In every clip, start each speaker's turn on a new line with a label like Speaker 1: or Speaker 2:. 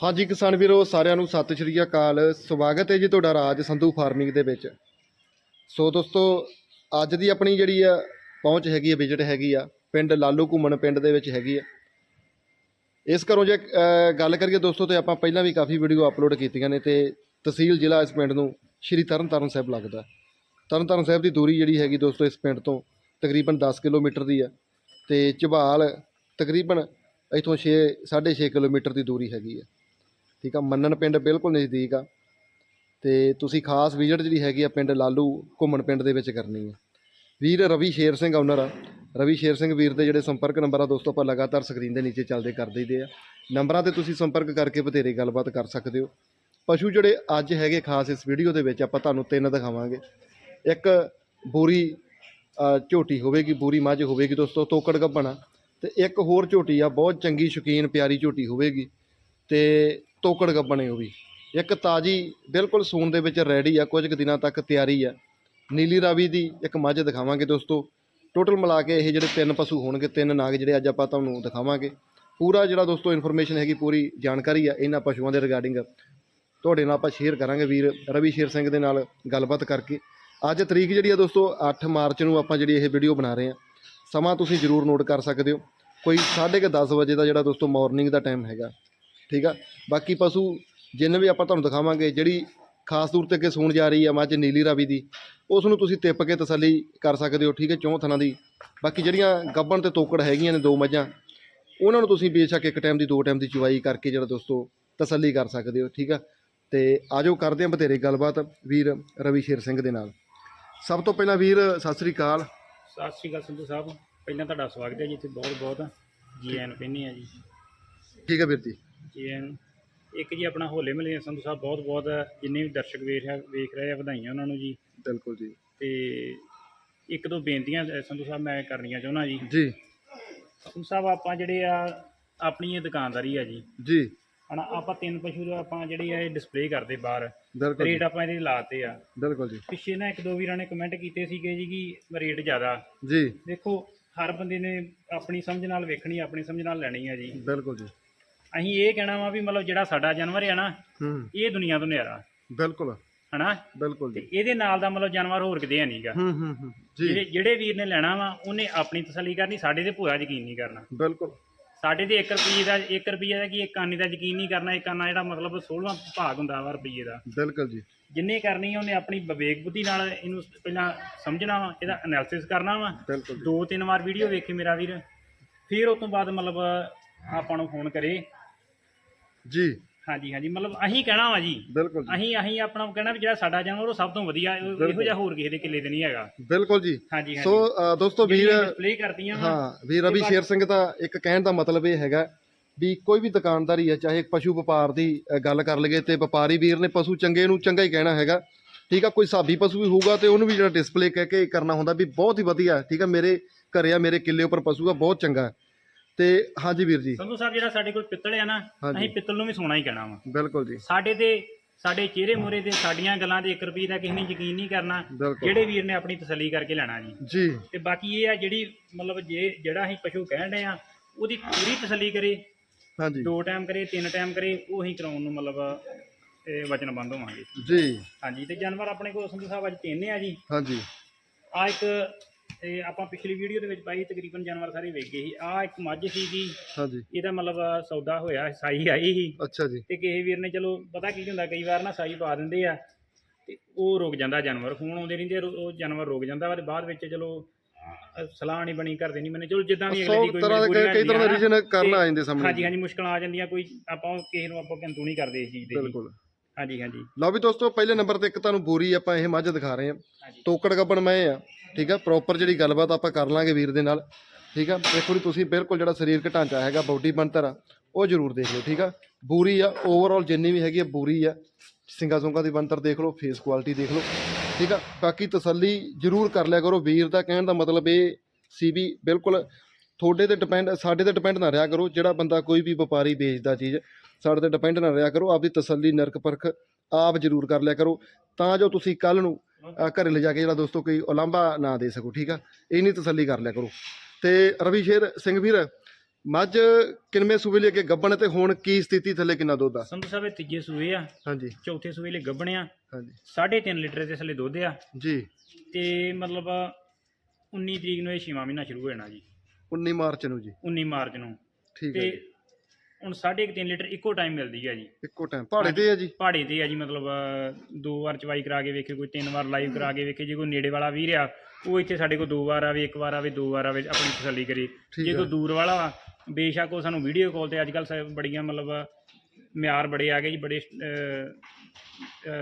Speaker 1: ਹਾਂਜੀ ਕਿਸਾਨ ਵੀਰੋ, ਸਾਰਿਆਂ ਨੂੰ ਸਤਿ ਸ਼੍ਰੀ ਅਕਾਲ। ਸਵਾਗਤ ਹੈ ਜੀ ਤੁਹਾਡਾ ਰਾਜ ਸੰਧੂ ਫਾਰਮਿੰਗ ਦੇ ਵਿੱਚ। ਸੋ ਦੋਸਤੋ, ਅੱਜ ਦੀ ਆਪਣੀ ਜਿਹੜੀ ਆ, ਪਹੁੰਚ ਹੈਗੀ ਆ ਵਿਜ਼ਿਟ ਹੈਗੀ ਆ, ਪਿੰਡ ਲਾਲੂ ਘੁੰਮਣ ਪਿੰਡ ਦੇ ਵਿੱਚ ਹੈਗੀ ਆ। ਇਸ ਘਰੋਂ ਜੇ ਗੱਲ ਕਰੀਏ ਦੋਸਤੋ ਤੇ ਆਪਾਂ ਪਹਿਲਾਂ ਵੀ ਕਾਫੀ ਵੀਡੀਓ ਅਪਲੋਡ ਕੀਤੀਆਂ ਨੇ ਤੇ ਤਹਿਸੀਲ ਜ਼ਿਲ੍ਹਾ ਇਸ ਪਿੰਡ ਨੂੰ ਸ਼੍ਰੀ ਤਰਨਤਾਰਨ ਸਾਹਿਬ ਲੱਗਦਾ। ਤਰਨਤਾਰਨ ਸਾਹਿਬ ਦੀ ਦੂਰੀ ਜਿਹੜੀ ਹੈਗੀ ਦੋਸਤੋ ਇਸ ਪਿੰਡ ਤੋਂ ਤਕਰੀਬਨ 10 ਕਿਲੋਮੀਟਰ ਦੀ ਆ ਤੇ ਝਬਾਲ ਤਕਰੀਬਨ ਇੱਥੋਂ 6 6.5 ਕਿਲੋਮੀਟਰ ਦੀ ਦੂਰੀ ਹੈਗੀ ਆ। ਠੀਕ ਆ? ਮੰਨਣ ਪਿੰਡ ਬਿਲਕੁਲ ਨਜ਼ਦੀਕ ਆ। ਤੇ ਤੁਸੀਂ ਖਾਸ ਵਿਜ਼ਿਟ ਜਿਹੜੀ ਹੈਗੀ ਆ ਪਿੰਡ ਲਾਲੂ ਘੁੰਮਣ ਪਿੰਡ ਦੇ ਵਿੱਚ ਕਰਨੀ ਆ। ਵੀਰ ਰਵੀ ਸ਼ੇਰ ਸਿੰਘ ਓਨਰ ਆ। ਰਵੀ ਸ਼ੇਰ ਸਿੰਘ ਵੀਰ ਦੇ ਜਿਹੜੇ ਸੰਪਰਕ ਨੰਬਰ ਆ ਦੋਸਤੋ, ਆਪਾਂ ਲਗਾਤਾਰ ਸਕਰੀਨ ਦੇ ਨੀਚੇ ਚੱਲਦੇ ਕਰ ਦਈਦੇ ਆ। ਨੰਬਰਾਂ ਤੇ ਤੁਸੀਂ ਸੰਪਰਕ ਕਰਕੇ ਬਥੇਰੀ ਗੱਲਬਾਤ ਕਰ ਸਕਦੇ ਹੋ। ਪਸ਼ੂ ਜਿਹੜੇ ਅੱਜ ਹੈਗੇ ਖਾਸ ਇਸ ਵੀਡੀਓ ਦੇ ਵਿੱਚ, ਆਪਾਂ ਤੁਹਾਨੂੰ ਤਿੰਨ ਦਿਖਾਵਾਂਗੇ। ਇੱਕ ਬੂਰੀ ਝੋਟੀ ਹੋਵੇਗੀ, ਬੂਰੀ ਮੱਝ ਹੋਵੇਗੀ ਦੋਸਤੋ, ਤੋਕੜ ਗੱਭਣਾ ਤੇ ਇੱਕ ਹੋਰ ਝੋਟੀ ਆ, ਬਹੁਤ ਚੰਗੀ, ਸ਼ੌਕੀਨ, ਪਿਆਰੀ ਝੋਟੀ ਹੋਵੇਗੀ। ਤੇ ਤੋਕੜ ਗੱਭਣੇ ਉਹ ਵੀ। ਇੱਕ ਤਾਜੀ, ਬਿਲਕੁਲ ਸੂਣ ਦੇ ਵਿੱਚ ਰੈਡੀ ਆ, ਕੁਝ ਕੁ ਦਿਨਾਂ ਤੱਕ ਤਿਆਰੀ ਆ। ਨੀਲੀ ਰਾਵੀ ਦੀ ਇੱਕ ਮੱਝ ਦਿਖਾਵਾਂਗੇ ਦੋਸਤੋ। ਟੋਟਲ ਮਿਲਾ ਕੇ ਇਹ ਜਿਹੜੇ ਤਿੰਨ ਪਸ਼ੂ ਹੋਣਗੇ, ਤਿੰਨ ਨਾਗ ਜਿਹੜੇ ਅੱਜ ਆਪਾਂ ਤੁਹਾਨੂੰ ਦਿਖਾਵਾਂਗੇ। ਪੂਰਾ ਜਿਹੜਾ ਦੋਸਤੋ ਇਨਫੋਰਮੇਸ਼ਨ ਹੈਗੀ, ਪੂਰੀ ਜਾਣਕਾਰੀ ਆ ਇਹਨਾਂ ਪਸ਼ੂਆਂ ਦੇ ਰਿਗਾਰਡਿੰਗ ਤੁਹਾਡੇ ਨਾਲ ਆਪਾਂ ਸ਼ੇਅਰ ਕਰਾਂਗੇ ਵੀਰ ਰਵੀ ਸ਼ੇਰ ਸਿੰਘ ਦੇ ਨਾਲ ਗੱਲਬਾਤ ਕਰਕੇ। ਅੱਜ ਤਰੀਕ ਜਿਹੜੀ ਆ ਦੋਸਤੋ 8 ਮਾਰਚ ਨੂੰ ਆਪਾਂ ਜਿਹੜੀ ਇਹ ਵੀਡੀਓ ਬਣਾ ਰਹੇ ਹਾਂ ਸਮਾਂ ਤੁਸੀਂ ਜ਼ਰੂਰ ਨੋਟ ਕਰ ਸਕਦੇ ਹੋ। ਕੋਈ 10:30 ਵਜੇ ਦਾ ਜਿਹੜਾ ਦੋਸਤੋ ਮਾਰਨਿੰਗ ਦਾ ਟਾਈਮ ਹੈਗਾ। ਠੀਕ ਆ? ਬਾਕੀ ਪਸ਼ੂ ਜਿੰਨੇ ਵੀ ਆਪਾਂ ਤੁਹਾਨੂੰ ਦਿਖਾਵਾਂਗੇ ਜਿਹੜੀ ਖਾਸ ਤੌਰ ਤੇ ਅੱਗੇ ਸੂਣ ਜਾ ਰਹੀ ਆ ਮੱਝ ਨੀਲੀ ਰਾਵੀ ਦੀ ਉਸ ਨੂੰ ਤੁਸੀਂ ਤਿੱਪ ਕੇ ਤਸੱਲੀ ਕਰ ਸਕਦੇ ਹੋ ਠੀਕ ਹੈ ਚੌਂ ਥਣਾ ਦੀ। ਬਾਕੀ ਜਿਹੜੀਆਂ ਗੱਬਣ ਤੇ ਤੋਕੜ ਹੈਗੀਆਂ ਨੇ ਦੋ ਮੱਝਾਂ ਉਹਨਾਂ ਨੂੰ ਤੁਸੀਂ ਬੇਸ਼ੱਕ ਇੱਕ ਟਾਈਮ ਦੀ ਦੋ ਟਾਈਮ ਦੀ ਚੁਵਾਈ ਕਰਕੇ ਜਿਹੜਾ ਦੋਸਤੋ ਤਸੱਲੀ ਕਰ ਸਕਦੇ ਹੋ ਠੀਕ ਆ? ਤੇ ਆਜੋ ਕਰਦੇ ਹਾਂ ਬਥੇਰੇ ਗੱਲਬਾਤ ਵੀਰ ਰਵੀ ਸ਼ੇਰ ਸਿੰਘ ਦੇ ਨਾਲ। ਸਭ ਤੋਂ ਪਹਿਲਾਂ ਵੀਰ ਸਤਿ ਸ੍ਰੀ ਅਕਾਲ।
Speaker 2: ਸਤਿ ਸ਼੍ਰੀ ਅਕਾਲ ਸੰਧੂ ਸਾਹਿਬ। ਪਹਿਲਾਂ ਤੁਹਾਡਾ ਸਵਾਗਤ ਹੈ ਜੀ ਇੱਥੇ ਬਹੁਤ ਬਹੁਤ ਜੀ ਐਨ ਕਹਿੰਦੇ ਆ ਜੀ।
Speaker 1: ਠੀਕ ਹੈ ਵੀਰ ਜੀ।
Speaker 2: ਜੀ ਐਨ ਇੱਕ ਜੀ ਆਪਣਾ ਹੋਲੇ ਮਹੱਲੇ ਸੰਧੂ ਸਾਹਿਬ ਬਹੁਤ ਬਹੁਤ ਜਿੰਨੇ ਵੀ ਦਰਸ਼ਕ ਵੇਖ ਰਿਹਾ ਵੇਖ ਰਹੇ ਆ ਵਧਾਈਆਂ ਉਹਨਾਂ ਨੂੰ ਜੀ।
Speaker 1: ਬਿਲਕੁਲ ਜੀ।
Speaker 2: ਤੇ ਇੱਕ ਦੋ ਬੇਨਤੀਆਂ ਅ, ਸੰਧੂ ਸਾਹਿਬ ਮੈਂ ਕਰਨੀਆਂ ਚਾਹੁੰਦਾ ਜੀ।
Speaker 1: ਜੀ।
Speaker 2: ਸੰਧੂ ਸਾਹਿਬ ਆਪਾਂ ਜਿਹੜੇ ਆ ਆਪਣੀ ਇਹ ਦੁਕਾਨਦਾਰੀ ਆ ਜੀ।
Speaker 1: ਜੀ।
Speaker 2: ਹਨਾ ਆਪਾਂ ਤਿੰਨ ਪਸ਼ੂ ਦਾ ਆਪਾਂ ਜਿਹੜੇ ਆ ਇਹ ਡਿਸਪਲੇ ਕਰਦੇ ਬਾਹਰ।
Speaker 1: ਬਿਲਕੁਲ ਜੀ,
Speaker 2: ਰੇਟ ਆਪਾਂ ਇਹਦੇ ਲਾਤੇ ਆ।
Speaker 1: ਬਿਲਕੁਲ ਜੀ।
Speaker 2: ਪਿੱਛੇ ਨਾ ਇੱਕ ਦੋ ਵੀਰਾਂ ਨੇ ਕਮੈਂਟ ਕੀਤੇ ਸੀਗੇ ਜੀ ਕਿ ਰੇਟ ਜ਼ਿਆਦਾ।
Speaker 1: ਜੀ।
Speaker 2: ਦੇਖੋ ਹਰ ਬੰਦੇ ਨੇ ਆਪਣੀ ਸਮਝ ਨਾਲ ਵੇਖਣੀ ਆਪਣੀ ਸਮਝ ਨਾਲ ਲੈਣੀ ਆ ਜੀ।
Speaker 1: ਬਿਲਕੁਲ ਜੀ।
Speaker 2: ਅਸੀਂ ਇਹ ਕਹਿਣਾ ਵਾ ਵੀ ਮਤਲਬ ਜਿਹੜਾ ਸਾਡਾ ਜਾਨਵਰ ਆ ਨਾ
Speaker 1: ਹੂੰ।
Speaker 2: ਇਹ ਦੁਨੀਆ ਤੋਂ ਨਿਆਰਾ।
Speaker 1: ਬਿਲਕੁਲ।
Speaker 2: ਹਨਾ?
Speaker 1: ਬਿਲਕੁਲ
Speaker 2: ਤੇ
Speaker 1: ਜੀ।
Speaker 2: ਇਹਦੇ ਨਾਲ ਦਾ ਮਤਲਬ ਜਾਨਵਰ ਹੋਰ ਕਿਤੇ ਨਹੀਂਗਾ
Speaker 1: ਹੂੰ ਹੂੰ ਹੂੰ। ਜੀ।
Speaker 2: ਜਿਹੜੇ ਵੀਰ ਨੇ ਲੈਣਾ ਵਾ ਉਹਨੇ ਆਪਣੀ ਤਸੱਲੀ ਕਰਨੀ ਸਾਡੇ ਤੇ ਭੂਆ ਯਕੀਨ ਨਹੀਂ ਕਰਨਾ।
Speaker 1: ਬਿਲਕੁਲ।
Speaker 2: ਸਾਡੇ ਤੇ 1 ਰੁਪਏ ਦਾ 1 ਰੁਪਏ ਦਾ ਕੀ ਇੱਕ ਕਾਨੀ ਦਾ ਯਕੀਨ ਨਹੀਂ ਕਰਨਾ ਇੱਕ ਕਾਨਾ ਜਿਹੜਾ ਮਤਲਬ 16ਵਾਂ ਭਾਗ ਹੁੰਦਾ ਵਾ ਰੁਪਏ ਦਾ।
Speaker 1: ਬਿਲਕੁਲ ਜੀ।
Speaker 2: ਜਿੰਨੇ ਕਰਨੀ ਆ ਉਹਨੇ ਆਪਣੀ ਵਿਵੇਕ ਬੁੱਧੀ ਨਾਲ ਇਹਨੂੰ ਪਹਿਲਾਂ ਸਮਝਣਾ ਵਾ ਇਹਦਾ ਐਨਾਲਿਸਿਸ ਕਰਨਾ ਵਾ।
Speaker 1: ਬਿਲਕੁਲ ਜੀ।
Speaker 2: ਦੋ ਤਿੰਨ ਵਾਰ ਵੀਡੀਓ ਵੇਖੇ ਮੇਰਾ ਵੀਰ। ਫਿਰ ਉਸ ਤੋਂ ਬਾਅਦ ਮਤਲਬ ਆਪਾਂ ਨੂੰ ਫੋਨ ਕਰੇ।
Speaker 1: ਜੀ।
Speaker 2: ਹਾਂਜੀ ਹਾਂਜੀ। ਮਤਲਬ ਅਸੀਂ ਕਹਿਣਾ ਵਾ ਜੀ।
Speaker 1: ਬਿਲਕੁਲ ਜੀ।
Speaker 2: ਅਸੀਂ ਅਸੀਂ ਆਪਣਾ ਕਹਿਣਾ ਵੀ ਜਿਹੜਾ ਸਾਡਾ ਜਾਨਵਰ ਉਹ ਸਭ ਤੋਂ ਵਧੀਆ ਇਹ- ਜਿਹਾ ਹੋਰ ਕਿਸੇ ਦੇ ਕਿੱਲੇ ਤੇ ਨਹੀਂ ਹੈਗਾ।
Speaker 1: ਬਿਲਕੁਲ ਜੀ।
Speaker 2: ਹਾਂਜੀ
Speaker 1: ਸੋ ਅ, ਦੋਸਤੋ ਵੀਰ
Speaker 2: ਡਿਸਪਲੇ ਕਰਤੀਆਂ ਵਾ
Speaker 1: ਹਾਂ ਵੀਰ ਰਵੀ ਸ਼ੇਰ ਸਿੰਘ ਦਾ ਇੱਕ ਕਹਿਣ ਦਾ ਮਤਲਬ ਇਹ ਹੈਗਾ ਵੀ ਕੋਈ ਵੀ ਦੁਕਾਨਦਾਰੀ ਹੈ ਚਾਹੇ ਪਸ਼ੂ ਵਪਾਰ ਦੀ ਅ, ਗੱਲ ਕਰ ਲਈਏ ਤੇ ਵਪਾਰੀ ਵੀਰ ਨੇ ਪਸ਼ੂ ਚੰਗੇ ਨੂੰ ਚੰਗਾ ਹੀ ਕਹਿਣਾ ਹੈਗਾ। ਠੀਕ ਆ ਕੋਈ ਸਾਬੀ ਪਸ਼ੂ ਵੀ ਹੋਊਗਾ ਤੇ ਉਹਨੂੰ ਵੀ ਜਿਹੜਾ ਡਿਸਪਲੇ ਕਹਿ ਕੇ ਕਰਨਾ ਹੁੰਦਾ ਵੀ ਬਹੁਤ ਹੀ ਵਧੀਆ ਠੀਕ ਆ ਮੇਰੇ ਘਰੇ ਆ ਮੇਰੇ ਕਿੱਲੇ ਉੱਪਰ ਪਸ਼ੂ ਆ ਬਹੁਤ ਚੰਗਾ। ਤੇ ਹਾਂਜੀ ਵੀਰ ਜੀ।
Speaker 2: ਸੰਧੂ ਸਾਹਿਬ ਜਿਹੜਾ ਸਾਡੇ ਕੋਲ ਪਿੱਤਲ ਆ ਨਾ
Speaker 1: ਹਾਂਜੀ।
Speaker 2: ਅਸੀਂ ਪਿੱਤਲ ਨੂੰ ਵੀ ਸੋਨਾ ਹੀ ਕਹਿਣਾ ਵਾ।
Speaker 1: ਬਿਲਕੁਲ ਜੀ।
Speaker 2: ਸਾਡੇ ਤੇ ਸਾਡੇ ਚਿਹਰੇ ਮੂਰੇ ਤੇ ਸਾਡੀਆਂ ਗੱਲਾਂ ਤੇ 1 ਰੁਪਏ ਦਾ ਕਿਸੇ ਨੇ ਯਕੀਨ ਨਹੀਂ ਕਰਨਾ
Speaker 1: ਬਿਲਕੁਲ।
Speaker 2: ਜਿਹੜੇ ਵੀਰ ਨੇ ਆਪਣੀ ਤਸੱਲੀ ਕਰਕੇ ਲੈਣਾ ਜੀ।
Speaker 1: ਜੀ।
Speaker 2: ਤੇ ਬਾਕੀ ਇਹ ਆ ਜਿਹੜੀ ਮਤਲਬ ਜੇ ਜਿਹੜਾ ਅਸੀਂ ਪਸ਼ੂ ਕਹਿਣ ਡਏ ਆ ਉਹਦੀ ਪੂਰੀ ਤਸੱਲੀ ਕਰੇ
Speaker 1: ਹਾਂਜੀ।
Speaker 2: ਦੋ ਟਾਈਮ ਕਰੇ ਤਿੰਨ ਟਾਈਮ ਕਰੇ ਉਹ ਅਸੀਂ ਕਰਾਉਣ ਨੂੰ ਮਤਲਬ ਇਹ ਵਚਨਬੰਦ ਹੋਵਾਂਗੇ।
Speaker 1: ਜੀ।
Speaker 2: ਹਾਂਜੀ ਤੇ ਜਾਨਵਰ ਆਪਣੇ ਕੋਲ ਸੰਧੂ ਸਾਹਿਬ ਅੱਜ ਤਿੰਨ ਆ ਜੀ।
Speaker 1: ਹਾਂਜੀ।
Speaker 2: ਆ ਇੱਕ ਇਹ ਆਪਾਂ ਪਿਛਲੀ ਵੀਡੀਓ ਦੇ ਵਿੱਚ ਪਾਈ ਤਕਰੀਬਨ ਜਾਨਵਰ ਸਾਰੇ ਵੇਖ ਗਏ ਸੀ। ਆ ਇੱਕ ਮੱਝ ਸੀ ਜੀ।
Speaker 1: ਹਾਂਜੀ।
Speaker 2: ਇਹਦਾ ਮਤਲਬ ਸੌਦਾ ਹੋਇਆ ਸਾਈ ਆਈ ਸੀ।
Speaker 1: ਅੱਛਾ ਜੀ।
Speaker 2: ਤੇ ਕਿਸੇ ਵੀਰ ਨੇ ਚਲੋ ਪਤਾ ਕੀ ਹੁੰਦਾ ਕਈ ਵਾਰ ਨਾ ਸਾਈ ਪਾ ਦਿੰਦੇ ਆ ਤੇ ਉਹ ਰੁਕ ਜਾਂਦਾ ਜਾਨਵਰ। ਫੋਨ ਆਉਂਦੇ ਰਹਿੰਦੇ ਆ, ਉਹ ਜਾਨਵਰ ਰੁਕ ਜਾਂਦਾ ਵਾ ਤੇ ਬਾਅਦ ਵਿੱਚ ਚਲੋ ਅ, ਸਲਾਹ ਨਹੀਂ ਬਣੀ ਕਰਦੇ ਨਹੀਂ ਮੈਨੇ ਚਲੋ ਜਿੱਦਾਂ ਵੀ ਅਗਲੇ
Speaker 1: ਸੌ
Speaker 2: ਦੀ ਕੋਈ
Speaker 1: ਤਰ੍ਹਾਂ ਦੇ
Speaker 2: ਮਜਬੂਰੀਆਂ
Speaker 1: ਕਈ ਤਰ੍ਹਾਂ ਦੇ ਰੀਜਨ ਕਰਨ
Speaker 2: ਤੇ
Speaker 1: ਆ ਜਾਂਦੇ ਸਾਹਮਣੇ।
Speaker 2: ਹਾਂਜੀ ਹਾਂਜੀ ਮੁਸ਼ਕਲਾਂ ਆ ਜਾਂਦੀਆਂ ਕੋਈ ਆਪਾਂ ਕਿਸੇ ਨੂੰ ਆਪਾਂ ਕਿੰਤੂ ਨਹੀਂ ਕਰਦੇ ਇਸ ਚੀਜ਼ ਦੇ ਜੀ।
Speaker 1: ਬਿਲਕੁਲ।
Speaker 2: ਹਾਂਜੀ ਹਾਂਜੀ।
Speaker 1: ਲਓ ਵੀ ਦੋਸਤੋ ਪਹਿਲੇ ਨੰਬਰ ਤੇ ਇੱਕ ਤੁਹਾਨੂੰ ਬੋਰੀ ਆਪਾਂ ਇਹ ਮੱਝ ਦਿਖਾ ਰਹੇ ਹਾਂ।
Speaker 2: ਹਾਂਜੀ।
Speaker 1: ਤੋਕੜ ਗੱਬਣ ਮੈਂ ਆ। ਠੀਕ ਆ? ਪ੍ਰੋਪਰ ਜਿਹੜੀ ਗੱਲਬਾਤ ਆਪਾਂ ਕਰ ਲਾਂਗੇ ਵੀਰ ਦੇ ਨਾਲ, ਠੀਕ ਆ? ਦੇਖੋ ਜੀ ਤੁਸੀਂ ਬਿਲਕੁਲ ਜਿਹੜਾ ਸਰੀਰਕ ਢਾਂਚਾ ਹੈਗਾ ਬਾਡੀ ਬਣਤਰ ਆ, ਉਹ ਜ਼ਰੂਰ ਦੇਖ ਲਓ, ਠੀਕ ਆ? ਬੂਰੀ ਆ ਓਵਰਆਲ ਜਿੰਨੀ ਵੀ ਹੈਗੀ ਆ, ਬੂਰੀ ਆ। ਸਿੰਗਾ ਸੁੰਗਾ ਦੀ ਬਣਤਰ ਦੇਖ ਲਓ ਫੇਸ ਕੁਆਲਿਟੀ ਦੇਖ ਲਓ, ਠੀਕ ਆ? ਬਾਕੀ ਤਸੱਲੀ ਜ਼ਰੂਰ ਕਰ ਲਿਆ ਕਰੋ ਵੀਰ ਦਾ, ਕਹਿਣ ਦਾ ਮਤਲਬ ਇਹ ਸੀ ਵੀ ਬਿਲਕੁਲ ਤੁਹਾਡੇ ਤੇ ਡਿਪੈਂਡ ਸਾਡੇ ਤੇ ਡਿਪੈਂਡ ਨਾ ਰਿਹਾ ਕਰੋ, ਜਿਹੜਾ ਬੰਦਾ ਕੋਈ ਵੀ ਵਪਾਰੀ ਵੇਚਦਾ ਚੀਜ਼, ਸਾਡੇ ਤੇ ਡਿਪੈਂਡ ਨਾ ਰਿਹਾ ਕਰੋ, ਆਪਦੀ ਤਸੱਲੀ ਨਰਕ ਪਰਖ ਆਪ ਜ਼ਰੂਰ ਕਰ ਲਿਆ ਕਰੋ। ਤਾਂ ਜੋ ਤੁਸੀਂ ਕੱਲ ਨੂੰ ਘਰੇ ਲਿਜਾ ਕੇ ਜਿਹੜਾ ਦੋਸਤੋ ਕੋਈ ਉਲਾਂਭਾ ਨਾ ਦੇ ਸਕੋ ਠੀਕ ਆ? ਇਹ ਨਹੀਂ ਤਸੱਲੀ ਕਰ ਲਿਆ ਕਰੋ। ਤੇ ਰਵੀ ਸ਼ੇਰ ਸਿੰਘ ਵੀਰ ਮੱਝ ਕਿੰਨਵੇਂ ਸੂਬੇ ਲੈ ਕੇ ਗੱਬਣ ਤੇ ਹੁਣ ਕੀ ਸਥਿਤੀ ਥੱਲੇ ਕਿੰਨਾ ਦੁੱਧ ਆ?
Speaker 2: ਸੰਧੂ ਸਾਹਿਬ ਇਹ ਤੀਜੇ ਸੂਏ ਆ।
Speaker 1: ਹਾਂਜੀ।
Speaker 2: ਚੌਥੇ ਸੂਏ ਲਈ ਗੱਬਣਿਆ
Speaker 1: ਹਾਂਜੀ।
Speaker 2: 3.5 ਲੀਟਰ ਦੇ ਥੱਲੇ ਦੁੱਧ ਆ।
Speaker 1: ਜੀ।
Speaker 2: ਤੇ ਮਤਲਬ 19 ਤਰੀਕ ਨੂੰ ਇਹ ਛੇਵਾਂ ਮਹੀਨਾ ਸ਼ੁਰੂ ਹੋ ਜਾਣਾ ਜੀ।
Speaker 1: 19 ਮਾਰਚ ਨੂੰ ਜੀ।
Speaker 2: 19 ਮਾਰਚ ਨੂੰ।
Speaker 1: ਠੀਕ ਹੈ
Speaker 2: ਤੇ। ਹੁਣ 3.5 ਲੀਟਰ ਇੱਕੋ ਟਾਈਮ ਮਿਲਦੀ ਆ ਜੀ।
Speaker 1: ਇੱਕੋ ਟਾਈਮ ਪਹਾੜੇ ਤੇ ਆ ਜੀ?
Speaker 2: ਪਹਾੜੇ ਤੇ ਆ ਜੀ ਮਤਲਬ ਦੋ ਵਾਰ ਚਵਾਈ ਕਰਾ ਕੇ ਵੇਖੇ ਕੋਈ ਤਿੰਨ ਵਾਰ ਲਾਈਵ ਕਰਾ ਕੇ ਵੇਖੇ ਜੇ ਕੋਈ ਨੇੜੇ ਵਾਲਾ ਵੀਰ ਆ ਉਹ ਇੱਥੇ ਸਾਡੇ ਕੋਲ ਦੋ ਵਾਰ ਆਵੇ ਇੱਕ ਵਾਰ ਆਵੇ ਦੋ ਵਾਰ ਆਵੇ ਆਪਣੀ ਤਸੱਲੀ ਕਰੇ।
Speaker 1: ਠੀਕ
Speaker 2: ਜੇ
Speaker 1: ਆ।
Speaker 2: ਕੋਈ ਦੂਰ ਵਾਲਾ ਵਾ ਬੇਸ਼ੱਕ ਉਹ ਸਾਨੂੰ ਵੀਡੀਓ ਕਾਲ ਤੇ ਅੱਜ ਕੱਲ ਬੜੀਆਂ ਮਤਲਬ ਮਿਆਰ ਬੜੇ ਆ ਗਏ ਜੀ ਬੜੇ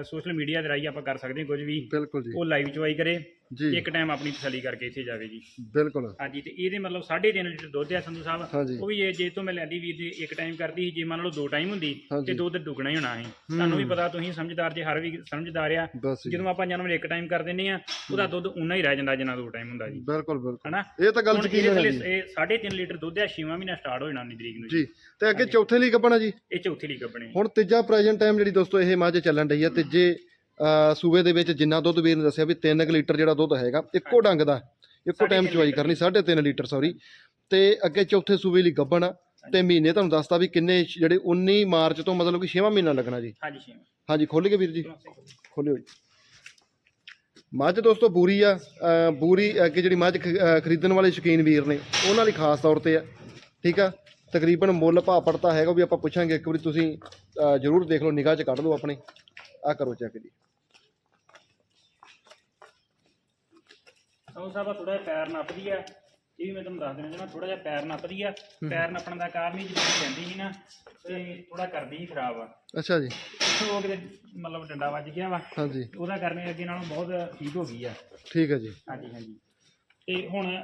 Speaker 2: ਸੋਸ਼ਲ ਮੀਡੀਆ ਦੇ ਰਾਹੀਂ ਆਪਾਂ ਕਰ ਸਕਦੇ ਹਾਂ ਕੁਝ ਵੀ।
Speaker 1: ਬਿਲਕੁਲ ਜੀ।
Speaker 2: ਉਹ ਲਾਈਵ ਚਵਾਈ ਕਰੇ।
Speaker 1: ਜੀ।
Speaker 2: ਇੱਕ ਟਾਈਮ ਆਪਣੀ ਤਸੱਲੀ ਕਰਕੇ ਇੱਥੇ ਜਾਵੇ ਜੀ।
Speaker 1: ਬਿਲਕੁਲ।
Speaker 2: ਹਾਂਜੀ ਤੇ ਇਹਦੇ ਮਤਲਬ 3.5 ਲੀਟਰ ਦੁੱਧ ਆ ਸੰਧੂ ਸਾਹਿਬ। ਉਹ ਵੀ ਜੇ ਜੇ ਤੋਂ ਮੈਂ ਲੈਂਦੀ ਵੀਰ ਜੀ ਇੱਕ ਟਾਈਮ ਕਰਦੀ ਸੀ ਜੇ ਮੰਨ ਲਓ ਦੋ ਟਾਈਮ ਹੁੰਦੀ
Speaker 1: ਹਾਂਜੀ।
Speaker 2: ਤੇ ਦੁੱਧ ਦੁੱਗਣਾ ਹੀ ਹੋਣਾ ਸੀ। ਤੁਹਾਨੂੰ ਵੀ ਪਤਾ ਤੁਸੀਂ ਸਮਝਦਾਰ ਜੇ ਹਰ ਵੀ ਸਮਝਦਾਰ ਆ
Speaker 1: ਬਸ ਜੀ।
Speaker 2: ਜਦੋਂ ਆਪਾਂ ਜਾਨਵਰ ਇੱਕ ਟਾਈਮ ਕਰ ਦਿੰਨੇ ਆ ਉਹਦਾ ਦੁੱਧ ਉਨਾ ਹੀ ਰਹਿ ਜਾਂਦਾ ਜਿੰਨਾ ਦੋ ਟਾਈਮ ਹੁੰਦਾ ਜੀ।
Speaker 1: ਬਿਲਕੁਲ ਬਿਲਕੁਲ।
Speaker 2: ਹਨਾ?
Speaker 1: ਇਹ ਤਾਂ ਗੱਲ
Speaker 2: ਹੁਣ
Speaker 1: ਯਕੀਨ
Speaker 2: ਇਹਦੇ ਥੱਲੇ
Speaker 1: ਜੀ।
Speaker 2: ਇਹ 3.5 ਲੀਟਰ ਦੁੱਧ ਆ 6ਵਾਂ ਮਹੀਨਾ ਸਟਾਰਟ ਹੋ ਜਾਣਾ 19 ਤਰੀਕ ਨੂੰ ਜੀ।
Speaker 1: ਜੀ ਤੇ ਅੱਗੇ ਚੌਥੇ ਲਈ ਗੱਬਣਾ ਜੀ?
Speaker 2: ਇਹ ਚੌਥੀ ਲਈ ਕੱਪਣੇ
Speaker 1: ਹੁਣ ਤੀਜਾ ਪ੍ਰੈਜ਼ੈਂਟ ਟਾਈਮ ਜਿਹੜੀ ਦੋਸਤੋ ਇਹ ਮੱਝ ਚੱਲਣ ਰਹੀ ਹੈ ਤੀਜੇ ਸੂਬੇ ਦੇ ਵਿੱਚ ਜਿੰਨਾ ਦੁੱਧ ਵੀਰ ਨੇ ਦੱਸਿਆ ਵੀ 3 ਲੀਟਰ ਜਿਹੜਾ ਦੁੱਧ ਹੈਗਾ ਇੱਕੋ ਡੰਗ ਦਾ ਇੱਕੋ ਟਾਈਮ ਚਵਾਈ ਕਰਨੀ 3.5 ਲੀਟਰ ਸੌਰੀ ਤੇ ਅੱਗੇ ਚੌਥੇ ਸੂਬੇ ਲਈ ਗੱਬਣ ਆ ਤੇ ਮਹੀਨੇ ਤੁਹਾਨੂੰ ਦੱਸਤਾ ਵੀ ਕਿੰਨੇ ਜਿਹੜੇ 19 ਮਾਰਚ ਤੋਂ ਮਤਲਬ ਕਿ 6ਵਾਂ ਮਹੀਨਾ ਲੱਗਣਾ ਜੀ।
Speaker 2: ਹਾਂਜੀ ਛੇਵਾਂ।
Speaker 1: ਹਾਂਜੀ ਖੋਲ ਕੇ ਵੀਰ ਜੀ। ਖੋਲਿਓ ਜੀ। ਮੱਝ ਦੋਸਤੋ ਬੂਰੀ ਆ ਬੂਰੀ ਅੱਗੇ ਜਿਹੜੀ ਮੱਝ ਖਰੀਦਣ ਵਾਲੇ ਸ਼ੌਕੀਨ ਵੀਰ ਨੇ ਉਹਨਾਂ ਲਈ ਖਾਸ ਤੌਰ ਤੇ ਆ ਠੀਕ ਆ? ਤਕਰੀਬਨ ਮੁੱਲ ਭਾਅ ਪੜਤਾ ਹੈਗਾ ਵੀ ਆਪਾਂ ਪੁੱਛਾਂਗੇ ਇੱਕ ਵਾਰੀ ਤੁਸੀਂ ਜ਼ਰੂਰ ਦੇਖ ਲਓ ਨਿਗਾਹ 'ਚ ਕੱਢ ਲਓ ਆਪਣੇ। ਆ ਕਰੋ ਚੈੱਕ ਜੀ।
Speaker 2: ਉਹ ਸਾਹਿਬ ਥੋੜਾ ਜਿਹਾ ਪੈਰ ਨੱਪਦੀ ਆ। ਇਹ ਵੀ ਮੈਂ ਤੁਹਾਨੂੰ ਦੱਸ ਦੇਣਾ ਥੋੜਾ ਜਿਹਾ ਪੈਰ ਨੱਪਦੀ ਆ ਪੈਰ ਨੱਪਣ ਦਾ ਕਾਰਨ ਹੀ ਜਦੋਂ ਲੈਂਦੀ ਸੀ ਨਾ ਤੇ ਥੋੜਾ ਕਰਦੀ ਸੀ ਖਰਾਬ। ਆ
Speaker 1: ਅੱਛਾ ਜੀ।
Speaker 2: ਉਹ ਕਿਤੇ ਮਤਲਬ ਡੰਡਾ ਵੱਜ ਗਿਆ ਵਾ
Speaker 1: ਹਾਂਜੀ।
Speaker 2: ਉਹਦਾ ਕਰਨੇ ਅੱਗੇ ਨਾਲੋਂ ਬਹੁਤ ਠੀਕ ਹੋ ਗਈ ਆ।
Speaker 1: ਠੀਕ ਹੈ ਜੀ।
Speaker 2: ਹਾਂਜੀ ਹਾਂਜੀ। ਤੇ ਹੁਣ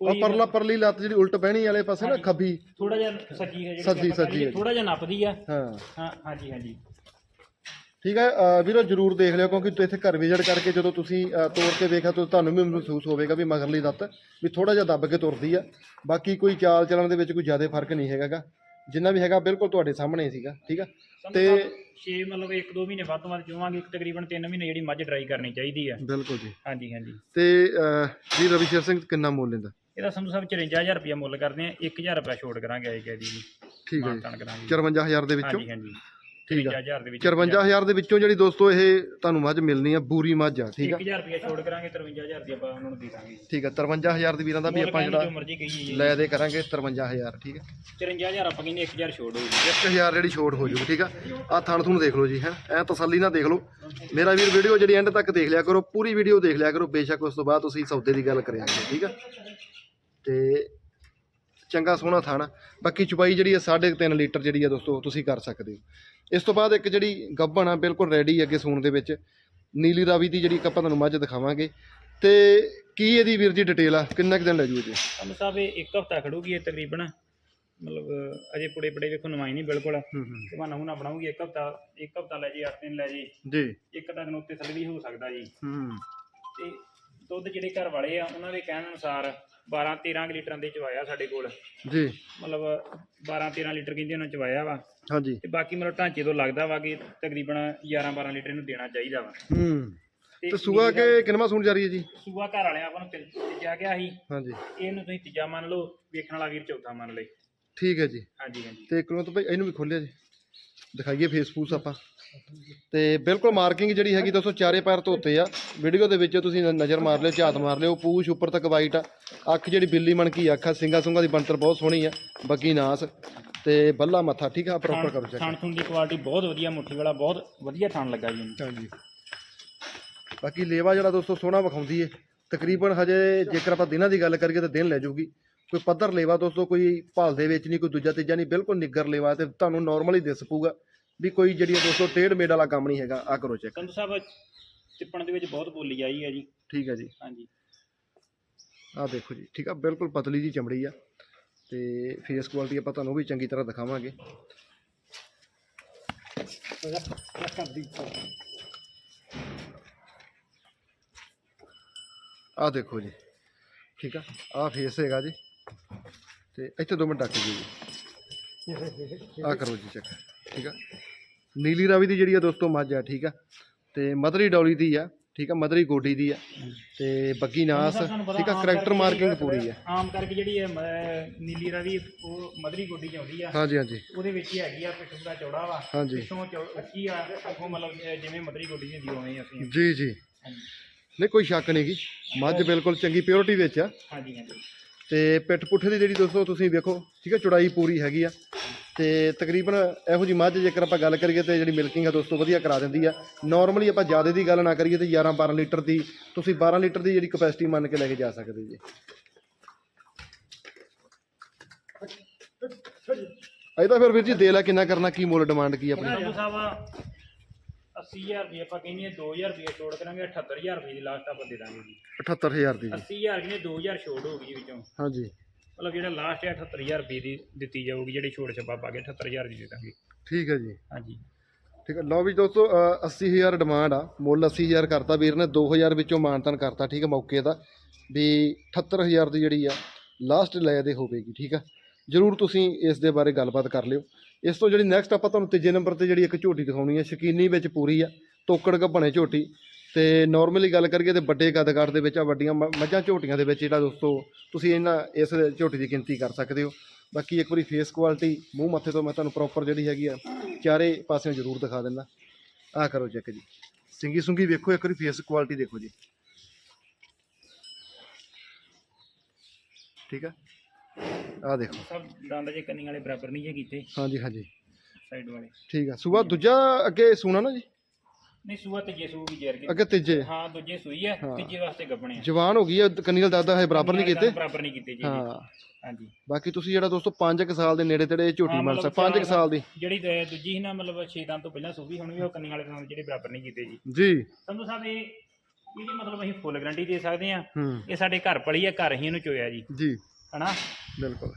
Speaker 1: ਉਹ ਪਰਲਾ ਪਰਲੀ ਲੱਤ ਜਿਹੜੀ ਉਲਟ ਬਹਿਣੀ ਵਾਲੇ ਪਾਸੇ ਨਾ ਖੱਬੀ।
Speaker 2: ਥੋੜਾ ਜਿਹਾ ਸੱਜੀ ਹੈ
Speaker 1: ਸੱਜੀ- ਸੱਜੀ ਹੈ।
Speaker 2: ਥੋੜਾ ਜਿਹਾ ਨੱਪਦੀ ਆ।
Speaker 1: ਹਾਂ।
Speaker 2: ਹਾਂ ਹਾਂਜੀ ਹਾਂਜੀ।
Speaker 1: ਠੀਕ ਹੈ ਵੀਰੋ ਜਰੂਰ ਦੇਖ ਲਿਓ ਕਿਉਂਕਿ ਇੱਥੇ ਘਰ ਵਿਜ਼ਿਟ ਕਰਕੇ ਜਦੋਂ ਤੁਸੀਂ ਤੋੜ ਕੇ ਵੇਖਿਆ ਤਾਂ ਤੁਹਾਨੂੰ ਵੀ ਮਹਿਸੂਸ ਹੋਵੇਗਾ ਵੀ ਮਗਰਲੀ ਲੱਤ ਵੀ ਥੋੜਾ ਜਿਹਾ ਦੱਬ ਕੇ ਤੁਰਦੀ ਆ। ਬਾਕੀ ਕੋਈ ਚਾਲ ਚੱਲਣ ਦੇ ਵਿੱਚ ਕੋਈ ਜ਼ਿਆਦਾ ਫ਼ਰਕ ਨਹੀਂ ਹੈਗਾਗਾ। ਜਿੰਨਾ ਵੀ ਹੈਗਾ ਬਿਲਕੁਲ ਤੁਹਾਡੇ ਸਾਹਮਣੇ ਹੀ ਸੀਗਾ ਠੀਕ ਆ?
Speaker 2: ਤੇ
Speaker 1: ਤੇ-
Speaker 2: 6 ਮਤਲਬ 1-2 ਮਹੀਨੇ ਵੱਧ ਤੋਂ ਵੱਧ ਚੋਵਾਂਗੇ ਤਕਰੀਬਨ 3 ਮਹੀਨੇ ਜਿਹੜੀ ਮੱਝ ਡਰਾਈ ਕਰਨੀ ਚਾਹੀਦੀ ਆ।
Speaker 1: ਬਿਲਕੁਲ ਜੀ।
Speaker 2: ਹਾਂਜੀ ਹਾਂਜੀ।
Speaker 1: ਤੇ ਜੀ ਰਵੀਸ਼ਰ ਸਿੰਘ ਕਿੰਨਾ ਮੁੱਲ ਲੈਂਦਾ
Speaker 2: ਇਹਦਾ ਸੰਧੂ ਸਾਹਿਬ 54000 ਰੁਪਇਆ ਮੁੱਲ ਕਰਦੇ ਆ 1000 ਰੁਪਇਆ ਛੋਟ ਕਰਾਂਗੇ ਆਈ ਕਹਿ ਦੀ ਜੀ
Speaker 1: ਠੀਕ ਹੈ
Speaker 2: ਮਾਨਤਾਨ ਕਰਾਂਗੇ।
Speaker 1: 54000 ਦੇ ਵਿੱਚੋਂ?
Speaker 2: ਹਾਂਜੀ ਹਾਂਜੀ।
Speaker 1: ਠੀਕ ਆ।
Speaker 2: 54000 ਦੇ ਵਿੱਚ
Speaker 1: 54000 ਦੇ ਵਿੱਚੋਂ ਜਿਹੜੀ ਦੋਸਤੋ ਇਹ ਤੁਹਾਨੂੰ ਮੱਝ ਮਿਲਣੀ ਆ ਬੂਰੀ ਮੱਝ ਆ ਠੀਕ ਆ।
Speaker 2: 1000 ਰੁਪਇਆ ਛੋਟ ਕਰਾਂਗੇ 53000 ਦੀ ਆਪਾਂ ਉਹਨਾਂ ਨੂੰ ਦੇ ਦਾਂਗੇ।
Speaker 1: ਠੀਕ ਆ 53000 ਦੇ ਵੀਰਾਂ ਦਾ ਵੀ ਆਪਾਂ ਜਿਹੜਾ ਲੈ ਦੇ ਕਰਾਂਗੇ 53000 ਠੀਕ ਆ।
Speaker 2: 54000 ਆਪਾਂ ਕਹਿੰਦੇ 1000 ਛੋਟ ਹੋਊਗੀ
Speaker 1: 1000 ਜਿਹੜੀ ਛੋਟ ਹੋ ਜੂਗੀ ਠੀਕ ਆ। ਆ ਥਣ ਥੁਣ ਦੇਖ ਲਓ ਜੀ ਹੈ। ਐ ਤਸੱਲੀ ਨਾਲ ਦੇਖ ਲਓ। ਮੇਰਾ ਵੀਰ ਵੀਡੀਓ ਜਿਹੜੀ ਐਂਡ ਤੱਕ ਦੇਖ ਲਿਆ ਕਰੋ ਪੂਰੀ ਵੀਡੀਓ ਦੇਖ ਲਿਆ ਕਰੋ। ਬੇਸ਼ੱਕ ਉਸ ਤੋਂ ਬਾਅਦ ਤੁਸੀਂ ਸੌਦੇ ਦੀ ਗੱਲ ਕਰਿਆ ਕਰੋ ਠੀਕ ਆ। ਤੇ ਚੰਗਾ ਸੋਹਣਾ ਥਾਣਾ। ਬਾਕੀ ਚੁਬਾਈ ਜਿਹੜੀ ਹੈ 3.5 ਲੀਟਰ ਜਿਹੜੀ ਆ ਦੋਸਤੋ ਤੁਸੀਂ ਕਰ ਸਕਦੇ ਹੋ। ਇਸ ਤੋਂ ਬਾਅਦ ਇੱਕ ਜਿਹੜੀ ਗੱਭਣ ਆ ਬਿਲਕੁਲ ਰੈਡੀ ਅੱਗੇ ਸੂਣ ਦੇ ਵਿੱਚ। ਨੀਲੀ ਰਾਵੀ ਦੀ ਜਿਹੜੀ ਆਪਾਂ ਤੁਹਾਨੂੰ ਮੱਝ ਦਿਖਾਵਾਂਗੇ। ਤੇ ਕੀ ਇਹਦੀ ਵੀਰ ਜੀ ਡਿਟੇਲ ਆ? ਕਿੰਨਾ ਕੁ ਦਿਨ ਲੈ ਜੂ
Speaker 2: ਸਾਹਿਬ ਇਹ ਇੱਕ ਹਫਤਾ ਖੜੂਗੀ ਇਹ ਤਕਰੀਬਨ। ਮਤਲਬ ਅਜੇ ਪੁੜੇ ਪੁੜੇ ਵੇਖੋ ਨਵਾਈ ਨਹੀਂ ਬਿਲਕੁਲ।
Speaker 1: ਹੂੰ ਹੂੰ।
Speaker 2: ਤੇ ਮੈਂ ਨਮੂਨਾ ਬਣਾਉਂਗੀ ਇੱਕ ਹਫਤਾ ਇੱਕ ਹਫਤਾ ਲੈ ਜੇ 8 ਦਿਨ ਲੈ ਜੇ।
Speaker 1: ਜੀ।
Speaker 2: ਇੱਕ ਦਿਨ ਉੱਤੇ ਥੱਲੇ ਵੀ ਹੋ ਸਕਦਾ ਜੀ।
Speaker 1: ਹੂੰ।
Speaker 2: ਤੇ ਦੁੱਧ ਜਿਹੜੇ ਘਰ ਵਾਲੇ ਆ ਉਹਨਾਂ ਦੇ ਕਹਿਣ ਅਨੁਸਾਰ 12 13 ਲੀਟਰਾਂ ਦੇ ਚਵਾਇਆ ਸਾਡੇ ਕੋਲ।
Speaker 1: ਜੀ।
Speaker 2: ਮਤਲਬ 12 13 ਲੀਟਰ ਕਹਿੰਦੇ ਉਹਨਾਂ ਚਵਾਇਆ ਵਾ।
Speaker 1: ਹਾਂਜੀ।
Speaker 2: ਤੇ ਬਾਕੀ ਮਤਲਬ ਢਾਂਚੇ ਤੋਂ ਲੱਗਦਾ ਵਾ ਕਿ ਤਕਰੀਬਨ 11 12 ਲੀਟਰ ਇਹਨੂੰ ਦੇਣਾ ਚਾਹੀਦਾ ਵਾ।
Speaker 1: ਹੂੰ। ਤੇ ਸੂਆ ਕੇ ਕਿੰਨਵਾਂ ਸੂਣ ਜਾ ਰਹੀ ਹੈ ਜੀ?
Speaker 2: ਸੂਆ ਘਰ ਵਾਲਿਆਂ ਆਪਾਂ ਨੂੰ ਤਿ- ਤੀਜਾ ਗਿਆ ਸੀ।
Speaker 1: ਹਾਂਜੀ।
Speaker 2: ਇਹਨੂੰ ਤੁਸੀਂ ਤੀਜਾ ਮੰਨ ਲਓ ਵੇਖਣ ਵਾਲਾ ਵੀਰ ਚੌਥਾ ਮੰਨ ਲਈ
Speaker 1: ਠੀਕ ਹੈ ਜੀ।
Speaker 2: ਹਾਂਜੀ ਹਾਂਜੀ।
Speaker 1: ਤੇ ਕੁਲਵੰਤ ਭਾਈ ਇਹਨੂੰ ਵੀ ਖੋਲਿਆ ਜੀ। ਦਿਖਾਈਏ ਫੇਸਬੁੱਕ ਆਪਾਂ। ਤੇ ਬਿਲਕੁਲ ਮਾਰਕਿੰਗ ਜਿਹੜੀ ਹੈਗੀ ਦੋਸਤੋ ਚਾਰੇ ਪੈਰ ਧੋਤੇ ਆ। ਵੀਡੀਓ ਦੇ ਵਿੱਚ ਤੁਸੀਂ ਨ- ਨਜ਼ਰ ਮਾਰ ਲਿਓ ਝਾਤ ਮਾਰ ਲਿਓ। ਪੂਛ ਉੱਪਰ ਤੱਕ ਵਾਈਟ ਆ। ਅੱਖ ਜਿਹੜੀ ਬਿੱਲੀ ਮਣਕੀ ਅੱਖ ਆ ਸਿੰਗਾ ਦੀ ਬਣਤਰ ਬਹੁਤ ਸੋਹਣੀ ਆ ਬੱਗੀ ਨਾਸ। ਤੇ ਬੱਲਾ ਮੱਥਾ ਠੀਕ ਆ? ਪ੍ਰੋਪਰ ਕਰੋ ਚੈੱਕ
Speaker 2: ਥਣ ਥੁਣ ਦੀ ਕੁਆਲਿਟੀ ਬਹੁਤ ਵਧੀਆ ਮੁੱਠੀ ਵਾਲਾ ਬਹੁਤ ਵਧੀਆ ਥਣ ਲੱਗਾ ਜੀ। ਇਹਨੂੰ
Speaker 1: ਹਾਂਜੀ। ਬਾਕੀ ਲੇਵਾ ਜਿਹੜਾ ਦੋਸਤੋ ਸੋਹਣਾ ਵਿਖਾਉਂਦੀ ਏ। ਤਕਰੀਬਨ ਹਜੇ ਜੇਕਰ ਆਪਾਂ ਦਿਨਾਂ ਦੀ ਗੱਲ ਕਰੀਏ ਤਾਂ ਦਿਨ ਲੈ ਜਾਊਗੀ ਕੋਈ ਪੱਧਰ ਲੇਵਾ ਦੋਸਤੋ ਕੋਈ ਭਾਲ ਦੇ ਵਿੱਚ ਨਹੀਂ ਕੋਈ ਦੂਜਾ ਤੀਜਾ ਨਹੀਂ ਬਿਲਕੁਲ ਨਿੱਗਰ ਲੇਵਾ ਤੇ ਤੁਹਾਨੂੰ ਨਾਰਮਲੀ ਦਿਸ ਪਊਗਾ। ਵੀ ਕੋਈ ਜਿਹੜੀ ਦੋਸਤੋ ਟੇਢ ਮੇਡ ਵਾਲਾ ਕੰਮ ਨਹੀਂ ਹੈਗਾ ਆ ਕਰੋ ਚੈੱਕ
Speaker 2: ਸੰਧੂ ਸਾਹਿਬ ਟਿੱਪਣ ਦੇ ਵਿੱਚ ਬਹੁਤ ਬੋਲੀ ਆਈ ਹੈ ਜੀ।
Speaker 1: ਠੀਕ ਹੈ ਜੀ।
Speaker 2: ਹਾਂਜੀ।
Speaker 1: ਆ ਦੇਖੋ ਜੀ ਠੀਕ ਆ ਬਿਲਕੁਲ ਪਤਲੀ ਜੀ ਚਮੜੀ ਆ ਤੇ ਫੇਸ ਕੁਆਲਿਟੀ ਆਪਾਂ ਤੁਹਾਨੂੰ ਵੀ ਚੰਗੀ ਤਰ੍ਹਾਂ ਦਿਖਾਵਾਂਗੇ। ਆ ਦੇਖੋ ਜੀ ਠੀਕ ਆ ਆ ਫੇਸ ਹੈਗਾ ਜੀ। ਤੇ ਇੱਥੇ ਦੋ ਮਿੰਟ ਰੱਖ ਜੀ। ਆ ਕਰੋ ਜੀ ਚੈੱਕ ਠੀਕ ਆ। ਨੀਲੀ ਰਾਵੀ ਦੀ ਜਿਹੜੀ ਆ ਦੋਸਤੋ ਮੱਝ ਆ ਠੀਕ ਆ? ਤੇ ਮਦਰੀ ਡੌਲੀ ਦੀ ਆ ਠੀਕ ਆ? ਮਦਰੀ ਗੋਡੀ ਦੀ ਆ। ਤੇ ਬੱਗੀ ਨਾਸ ਠੀਕ ਆ? ਕਰੈਕਟਰ
Speaker 2: ਕਰਕੇ
Speaker 1: ਮਾਰਕਿੰਗ ਪੂਰੀ ਆ।
Speaker 2: ਆਮ ਕਰਕੇ ਜਿਹੜੀ ਹੈ ਨੀਲੀ ਰਾਵੀ ਉਹ ਮਧਰੀ ਗੋਡੀ ਚ ਆਉਂਦੀ ਆ।
Speaker 1: ਹਾਂਜੀ ਹਾਂਜੀ।
Speaker 2: ਉਹਦੇ ਵਿੱਚ ਹੀ ਹੈਗੀ ਆ ਪਿੱਠ ਦਾ ਚੌੜਾ ਵਾ।
Speaker 1: ਹਾਂਜੀ।
Speaker 2: ਪਿੱਛੋਂ ਚੌ- ਆ ਅੱਗੋਂ ਮਤਲਬ ਅਹ ਜਿਵੇਂ ਮਧਰੀ ਗੋਡੀ ਦੀ ਹੁੰਦੀ ਉਵੇਂ ਹੀ ਅਸੀਂ।
Speaker 1: ਜੀ ਜੀ।
Speaker 2: ਹਾਂਜੀ।
Speaker 1: ਨਹੀਂ ਕੋਈ ਸ਼ੱਕ ਨਹੀਂ ਗੀ। ਮੱਝ ਬਿਲਕੁਲ ਚੰਗੀ ਪਿਓਰਿਟੀ ਵਿੱਚ ਆ।
Speaker 2: ਹਾਂਜੀ ਹਾਂਜੀ।
Speaker 1: ਤੇ ਪਿੱਠ ਪੁੱਠ ਦੀ ਜਿਹੜੀ ਦੋਸਤੋ ਤੁਸੀਂ ਵੇਖੋ ਠੀਕ ਹੈ ਚੌੜਾਈ ਪੂਰੀ ਹੈਗੀ ਆ। ਤੇ ਤਕਰੀਬਨ ਇਹੋ ਜੀ ਮੱਝ ਜੇਕਰ ਆਪਾਂ ਗੱਲ ਕਰੀਏ ਤੇ ਜਿਹੜੀ ਮਿਲਕਿੰਗ ਆ ਦੋਸਤੋ ਵਧੀਆ ਕਰਾ ਦਿੰਦੀ ਆ। ਨਾਰਮਲੀ ਆਪਾਂ ਜ਼ਿਆਦਾ ਦੀ ਗੱਲ ਨਾ ਕਰੀਏ ਤੇ 11 12 ਲੀਟਰ ਦੀ ਤੁਸੀਂ 12 ਲੀਟਰ ਦੀ ਜਿਹੜੀ ਕਪੈਸਿਟੀ ਮੰਨ ਕੇ ਲੈ ਕੇ ਜਾ ਸਕਦੇ ਜੀ। ਇਹਦਾ ਫਿਰ ਵੀਰ ਜੀ ਦੇ ਲੈ ਕਿੰਨਾ ਕਰਨਾ ਕੀ ਮੁੱਲ ਡਿਮਾਂਡ ਕੀ ਆਪਣੀ?
Speaker 2: ਸਾਹਿਬ 80000 ਰੁਪਏ ਆਪਾਂ ਕਹਿੰਦੇ ਆ 2000 ਰੁਪਏ ਛੋੜ ਕਰਾਂਗੇ 78000 ਰੁਪਏ ਦੀ ਲਾਸਟ ਆਪਾਂ ਦੇ ਦਾਂਗੇ ਜੀ।
Speaker 1: 78000 ਦੀ ਜੀ।
Speaker 2: 80000 ਕਿਨੇ 2000 ਛੋੜ ਹੋ ਗਈ ਵਿੱਚੋਂ।
Speaker 1: ਹਾਂਜੀ।
Speaker 2: ਮਤਲਬ ਜਿਹੜਾ ਲਾਸਟ ਹੈ 78000 ਰੁਪਏ ਦੀ ਦਿੱਤੀ ਜਾਊਗੀ ਜਿਹੜੀ ਛੋੜ ਛੱਪਾ ਪਾ ਕੇ 78000 ਦੀ ਦੇ ਦਾਂਗੇ।
Speaker 1: ਠੀਕ ਹੈ ਜੀ।
Speaker 2: ਹਾਂਜੀ।
Speaker 1: ਠੀਕ ਹੈ ਲਓ ਵੀ ਦੋਸਤੋ ਅ, 80000 ਡਿਮਾਂਡ ਆ। ਮੁੱਲ 80000 ਕਰਤਾ ਵੀਰ ਨੇ 2000 ਵਿੱਚੋਂ ਮਾਨਤਨ ਕਰਤਾ ਠੀਕ ਹੈ ਮੌਕੇ ਦਾ। ਵੀ 78000 ਦੀ ਜਿਹੜੀ ਆ ਲਾਸਟ ਲੈ ਦੇ ਹੋਵੇਗੀ ਠੀਕ ਆ ਜਰੂਰ ਤੁਸੀਂ ਇਸ ਦੇ ਬਾਰੇ ਗੱਲਬਾਤ ਕਰ ਲਿਓ। ਇਸ ਤੋਂ ਜਿਹੜੀ ਨੈਕਸਟ ਆਪਾਂ ਤੁਹਾਨੂੰ ਤੀਜੇ ਨੰਬਰ ਤੇ ਜਿਹੜੀ ਇੱਕ ਝੋਟੀ ਦਿਖਾਉਣੀ ਹੈ ਸ਼ਕੀਨੀ ਵਿੱਚ ਪੂਰੀ ਆ ਤੋਕੜ ਗੱਭਣੇ ਝੋਟੀ। ਤੇ ਨਾਰਮਲੀ ਗੱਲ ਕਰੀਏ ਤੇ ਵੱਡੇ ਕਦਕਾਠ ਦੇ ਵਿੱਚ ਆ ਵੱਡੀਆਂ ਮ- ਮੱਝਾਂ ਝੋਟੀਆਂ ਦੇ ਵਿੱਚ ਜਿਹੜਾ ਦੋਸਤੋ ਤੁਸੀਂ ਇਹਨਾਂ ਇਸ ਝੋਟੀ ਦੀ ਗਿਣਤੀ ਕਰ ਸਕਦੇ ਹੋ। ਬਾਕੀ ਇੱਕ ਵਾਰੀ ਫੇਸ ਕੁਆਲਿਟੀ ਮੂੰਹ ਮੱਥੇ ਤੋਂ ਮੈਂ ਤੁਹਾਨੂੰ ਪ੍ਰੋਪਰ ਜਿਹੜੀ ਹੈਗੀ ਆ ਚਾਰੇ ਪਾਸਿਓਂ ਜ਼ਰੂਰ ਦਿਖਾ ਦਿੰਦਾ। ਆ ਕਰੋ ਚੈੱਕ ਜੀ। ਸਿੰਗੀ ਸੁੰਗੀ ਵੇਖੋ ਇੱਕ ਵਾਰੀ ਫੇਸ ਕੁਆਲਿਟੀ ਦੇਖੋ ਜੀ। ਠੀਕ ਆ? ਆ ਦੇਖੋ।
Speaker 2: ਸਭ ਦੰਦ ਜੇ ਕੰਨੀ ਵਾਲੇ ਬਰਾਬਰ ਨਹੀਂ ਜੇ ਕੀਤੇ।
Speaker 1: ਹਾਂਜੀ ਹਾਂਜੀ।
Speaker 2: ਸਾਈਡ ਵਾਲੇ।
Speaker 1: ਠੀਕ ਆ। ਸੂਆ ਦੂਜਾ ਅੱਗੇ ਸੂਣਾ ਨਾ ਜੀ?
Speaker 2: ਨਹੀਂ ਸੂਆ ਤੇ ਜੇ ਸੂ ਵੀ ਜੇਰ ਕੇ
Speaker 1: ਅੱਗੇ ਤੀਜੇ।
Speaker 2: ਹਾਂ ਦੂਜੇ ਸੂਈ ਹੈ
Speaker 1: ਹਾਂ।
Speaker 2: ਤੀਜੇ ਵਾਸਤੇ ਗੱਬਣੇ ਆ।
Speaker 1: ਜਵਾਨ ਹੋ ਗਈ ਆ ਕੰਨੀਲ ਦਾਦਾ ਹੈ ਬਰਾਬਰ ਨਹੀਂ ਕੀਤੇ?
Speaker 2: ਬਰਾਬਰ ਨਹੀਂ ਕੀਤੇ ਜੀ
Speaker 1: ਹਾਂ।
Speaker 2: ਹਾਂਜੀ।
Speaker 1: ਬਾਕੀ ਤੁਸੀਂ ਜਿਹੜਾ ਦੋਸਤੋ 5 ਸਾਲ ਦੇ ਨੇੜੇ ਤੇੜੇ ਝੋਟੀ
Speaker 2: ਹਾਂ,
Speaker 1: ਮੰਨ
Speaker 2: ਮਤਲਬ
Speaker 1: ਸਕਦੇ 5
Speaker 2: ਚਾਰ
Speaker 1: ਸਾਲ ਦੀ।
Speaker 2: ਜਿਹੜੀ ਤੇ ਦੂਜੀ ਸੀ ਨਾ ਮਤਲਬ 6 ਦੰਦ ਤੋਂ ਪਹਿਲਾਂ ਸੂਬੀ ਹੁਣ ਵੀ ਉਹ ਕੰਨੀ ਵਾਲੇ ਦੰਦ ਜਿਹੜੇ ਬਰਾਬਰ ਨਹੀਂ ਕੀਤੇ ਜੀ।
Speaker 1: ਜੀ।
Speaker 2: ਸੰਧੂ ਸਾਹਿਬ ਇਹ ਇਹਦੀ ਮਤਲਬ ਅਸੀਂ ਫੁੱਲ ਗਰੰਟੀ ਦੇ ਸਕਦੇ ਆ
Speaker 1: ਹੂੰ।
Speaker 2: ਇਹ ਸਾਡੇ ਘਰ ਪਲੀ ਆ ਘਰ ਹੀ ਇਹਨੂੰ ਚੋਇਆ ਜੀ।
Speaker 1: ਜੀ।
Speaker 2: ਹਨਾ?
Speaker 1: ਬਿਲਕੁਲ।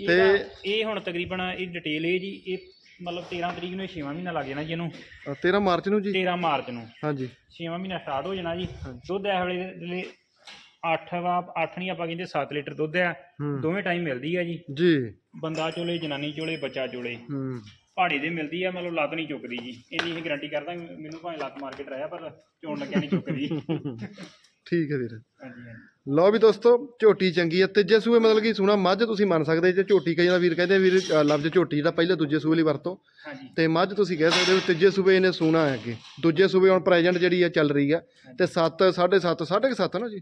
Speaker 2: ਇਹਦਾ ਇਹ ਹੁਣ ਤਕਰੀਬਨ ਇਹ ਡਿਟੇਲ ਇਹ ਜੀ ਇਹ ਮਤਲਬ 13 ਤਰੀਕ ਨੂੰ 6ਵਾਂ ਮਹੀਨਾ ਲੱਗ ਜਾਣਾ ਜੀ ਇਹਨੂੰ।
Speaker 1: ਅ, 13 ਮਾਰਚ ਨੂੰ ਜੀ?
Speaker 2: 13 ਮਾਰਚ ਨੂੰ।
Speaker 1: ਹਾਂਜੀ।
Speaker 2: 6ਵਾਂ ਮਹੀਨਾ ਸਟਾਰਟ ਹੋ ਜਾਣਾ ਜੀ। ਦੁੱਧ ਇਸ ਵੇਲੇ ਦੇ ਲਈ 8 ਵਾ 8 ਨਹੀਂ ਆਪਾਂ ਕਹਿੰਦੇ 7 ਲੀਟਰ ਦੁੱਧ ਆ।
Speaker 1: ਹੂੰ।
Speaker 2: ਦੋਵੇਂ ਟਾਈਮ ਮਿਲਦੀ ਆ ਜੀ।
Speaker 1: ਜੀ।
Speaker 2: ਬੰਦਾ ਚੋਲੇ ਜਨਾਨੀ ਚੋਲੇ ਬੱਚਾ ਚੋਲੇ।
Speaker 1: ਹੂੰ।
Speaker 2: ਪਹਾੜੀ ਦੇ ਮਿਲਦੀ ਆ ਮਤਲਬ ਲੱਤ ਨਹੀਂ ਚੁੱਕਦੀ ਜੀ। ਇਹਦੀ ਅਸੀਂ ਗਾਰੰਟੀ ਕਰਦਾ ਮੈਨੂੰ ਭਾਵੇਂ ਲੱਤ ਮਾਰ ਕੇ ਡਰਾਇਆ ਪਰ ਚੋਣ ਲੱਗਿਆ ਨਹੀਂ ਚੁੱਕਦੀ।
Speaker 1: ਠੀਕ ਹੈ ਵੀਰ।
Speaker 2: ਹਾਂਜੀ ਹਾਂਜੀ।
Speaker 1: ਲਓ ਵੀ ਦੋਸਤੋ ਝੋਟੀ ਚੰਗੀ ਹੈ ਤੀਜੇ ਸੂਏ ਮਤਲਬ ਕਿ ਸੁਣਾ ਮੱਝ ਤੁਸੀਂ ਮੰਨ ਸਕਦੇ ਜੇ ਝੋਟੀ ਕਈ ਦਾ ਵੀਰ ਕਹਿੰਦੇ ਵੀਰ ਲਫ਼ਜ਼ ਝੋਟੀ ਦਾ ਪਹਿਲੇ ਦੂਜੇ ਸੂਏ ਲਈ ਵਰਤੋ।
Speaker 2: ਹਾਂਜੀ।
Speaker 1: ਤੇ ਮੱਝ ਤੁਸੀਂ ਕਹਿ ਸਕਦੇ ਹੋ ਤੀਜੇ ਸੂਏ ਇਹਨੇ ਸੂਣਾ ਹੈ ਅੱਗੇ। ਦੂਜੇ ਸੂਏ ਹੁਣ ਪ੍ਰੈਜ਼ੈਂਟ ਜਿਹੜੀ ਆ ਚੱਲ ਰਹੀ ਆ ਤੇ 7 7.5 7.5 ਨਾ ਜੀ?